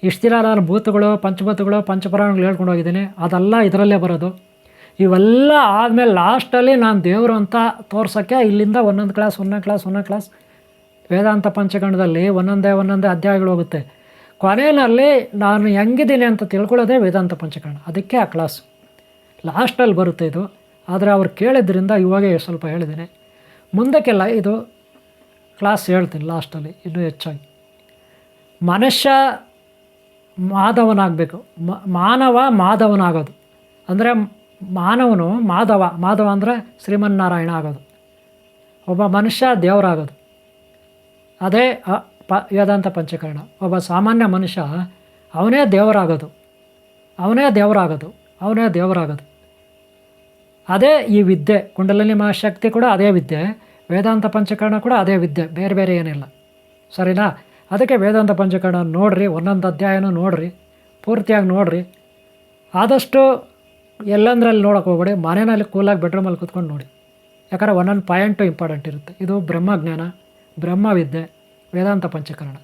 ಇಷ್ಟು ದಿನ ನಾನು ಭೂತಗಳು, ಪಂಚಭೂತಗಳು, ಪಂಚಪುರಾಣಗಳು ಹೇಳ್ಕೊಂಡು ಹೋಗಿದ್ದೀನಿ. ಅದೆಲ್ಲ ಇದರಲ್ಲೇ ಬರೋದು. ಇವೆಲ್ಲ ಆದಮೇಲೆ ಲಾಸ್ಟಲ್ಲಿ ನಾನು ದೇವರು ಅಂತ ತೋರ್ಸೋಕ್ಕೆ ಇಲ್ಲಿಂದ ಒಂದೊಂದು ಕ್ಲಾಸ್ ಒಂದೊಂದು ಕ್ಲಾಸ್ ಒಂದೊಂದು ಕ್ಲಾಸ್ ವೇದಾಂತ ಪಂಚಕರಣದಲ್ಲಿ ಒಂದೊಂದೇ ಒಂದೊಂದೇ ಅಧ್ಯಾಯಗಳು ಹೋಗುತ್ತೆ. ಕೊನೆಯಲ್ಲಿ ನಾನು ಹೆಂಗಿದ್ದೀನಿ ಅಂತ ತಿಳ್ಕೊಳ್ಳೋದೇ ವೇದಾಂತ ಪಂಚಕರಣ. ಅದಕ್ಕೆ ಆ ಕ್ಲಾಸ್ ಲಾಸ್ಟಲ್ಲಿ ಬರುತ್ತೆ ಇದು. ಆದರೆ ಅವ್ರು ಕೇಳಿದ್ರಿಂದ ಇವಾಗೇ ಸ್ವಲ್ಪ ಹೇಳಿದ್ದೀನಿ. ಮುಂದಕ್ಕೆಲ್ಲ ಇದು ಕ್ಲಾಸ್ ಹೇಳ್ತೀನಿ ಲಾಸ್ಟಲ್ಲಿ ಇನ್ನೂ ಹೆಚ್ಚಾಗಿ. ಮನುಷ್ಯ ಮಾಧವನಾಗಬೇಕು. ಮಾನವ ಮಾಧವನಾಗೋದು. ಅಂದರೆ ಮಾನವನು ಮಾಧವ ಮಾಧವ ಅಂದರೆ ಶ್ರೀಮನ್ನಾರಾಯಣ ಆಗೋದು. ಒಬ್ಬ ಮನುಷ್ಯ ದೇವರಾಗೋದು. ಅದೇ ಪ, ವೇದಾಂತ ಪಂಚಕರಣ. ಒಬ್ಬ ಸಾಮಾನ್ಯ ಮನುಷ್ಯ ಅವನೇ ದೇವರಾಗೋದು. ಅವನೇ ದೇವರಾಗೋದು. ಅವನೇ ದೇವರಾಗೋದು. ಅದೇ ಈ ವಿದ್ಯೆ ಕುಂಡಲಿನಿ ಮಹಾಶಕ್ತಿ ಕೂಡ ಅದೇ ವಿದ್ಯೆ, ವೇದಾಂತ ಪಂಚಕರಣ ಕೂಡ ಅದೇ ವಿದ್ಯೆ, ಬೇರೆ ಬೇರೆ ಏನಿಲ್ಲ. ಸರಿನಾ? ಅದಕ್ಕೆ ವೇದಾಂತ ಪಂಚಕರಣ ನೋಡಿರಿ, ಒಂದೊಂದು ಅಧ್ಯಾಯನೂ ನೋಡಿರಿ, ಪೂರ್ತಿಯಾಗಿ ನೋಡಿರಿ. ಆದಷ್ಟು ಎಲ್ಲಂದ್ರಲ್ಲಿ ನೋಡೋಕೆ ಹೋಗ್ಬೇಡಿ, ಮನೆಯಲ್ಲಿ ಕೂಲಾಗಿ ಬೆಡ್ರೂಮಲ್ಲಿ ಕೂತ್ಕೊಂಡು ನೋಡಿ. ಯಾಕಂದರೆ ಒಂದೊಂದು ಪಾಯಿಂಟು ಇಂಪಾರ್ಟೆಂಟ್ ಇರುತ್ತೆ. ಇದು ಬ್ರಹ್ಮಜ್ಞಾನ, ಬ್ರಹ್ಮವಿದ್ಯೆ, ವೇದಾಂತ ಪಂಚಕರಣ.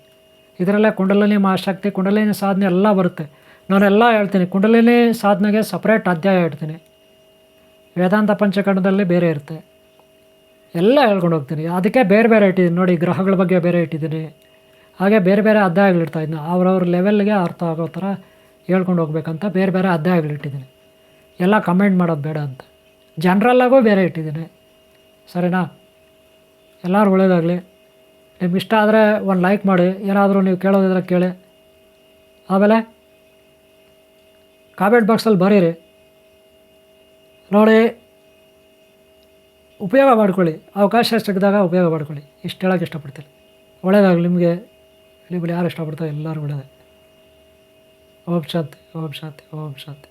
ಇದರಲ್ಲೇ ಕುಂಡಲಿನಿ ಮಹಾಶಕ್ತಿ ಕುಂಡಲಿನಿ ಸಾಧನೆ ಎಲ್ಲ ಬರುತ್ತೆ. ನಾನೆಲ್ಲ ಹೇಳ್ತೀನಿ ಕುಂಡಲಿನಿ ಸಾಧನೆಗೆ ಸಪ್ರೇಟ್ ಅಧ್ಯಾಯ ಹೇಳ್ತೀನಿ. ವೇದಾಂತ ಪಂಚಕರಣದಲ್ಲಿ ಬೇರೆ ಇರುತ್ತೆ. ಎಲ್ಲ ಹೇಳ್ಕೊಂಡು ಹೋಗ್ತೀನಿ. ಅದಕ್ಕೆ ಬೇರೆ ಬೇರೆ ಇಟ್ಟಿದ್ದೀನಿ. ನೋಡಿ, ಗ್ರಹಗಳ ಬಗ್ಗೆ ಬೇರೆ ಇಟ್ಟಿದ್ದೀನಿ. ಹಾಗೆ ಬೇರೆ ಬೇರೆ ಅಧ್ಯಾಯಗಳು ಇಡ್ತಾ ಇದ್ದೀನಿ ಅವ್ರವ್ರ ಲೆವೆಲ್ಗೆ ಅರ್ಥ ಆಗೋ ಥರ ಹೇಳ್ಕೊಂಡು ಹೋಗ್ಬೇಕಂತ ಬೇರೆ ಬೇರೆ ಅಧ್ಯಾಯಗಳಿಟ್ಟಿದ್ದೀನಿ ಎಲ್ಲ ಕಮೆಂಟ್ ಮಾಡೋದು ಬೇಡ ಅಂತ. ಜನ್ರಲ್ಲಾಗೂ ಬೇರೆ ಇಟ್ಟಿದ್ದೀನಿ. ಸರಿನಾ? ಎಲ್ಲರೂ ಒಳ್ಳೇದಾಗಲಿ. ನಿಮ್ಗೆ ಇಷ್ಟ ಆದರೆ ಒಂದು ಲೈಕ್ ಮಾಡಿ. ಏನಾದರೂ ನೀವು ಕೇಳೋದಿದ್ರೆ ಕೇಳಿ. ಆಮೇಲೆ ಕಾಮೆಂಟ್ ಬಾಕ್ಸಲ್ಲಿ ಬರೀರಿ. ನೋಡಿ, ಉಪಯೋಗ ಮಾಡ್ಕೊಳ್ಳಿ. ಅವಕಾಶ ಸಿಕ್ಕಿದಾಗ ಉಪಯೋಗ ಮಾಡ್ಕೊಳ್ಳಿ. ಇಷ್ಟು ಹೇಳೋಕೆ ಇಷ್ಟಪಡ್ತೀನಿ. ಒಳ್ಳೇದಾಗಲಿ ನಿಮಗೆ. ನಿಮ್ಮಲ್ಲಿ ಯಾರು ಇಷ್ಟಪಡ್ತಾರೆ ಎಲ್ಲರೂ ಒಳ್ಳೇದೇ ಓಂ ಶಾಂತಿ ಓಂ ಶಾಂತಿ ಓಂ ಶಾಂತಿ.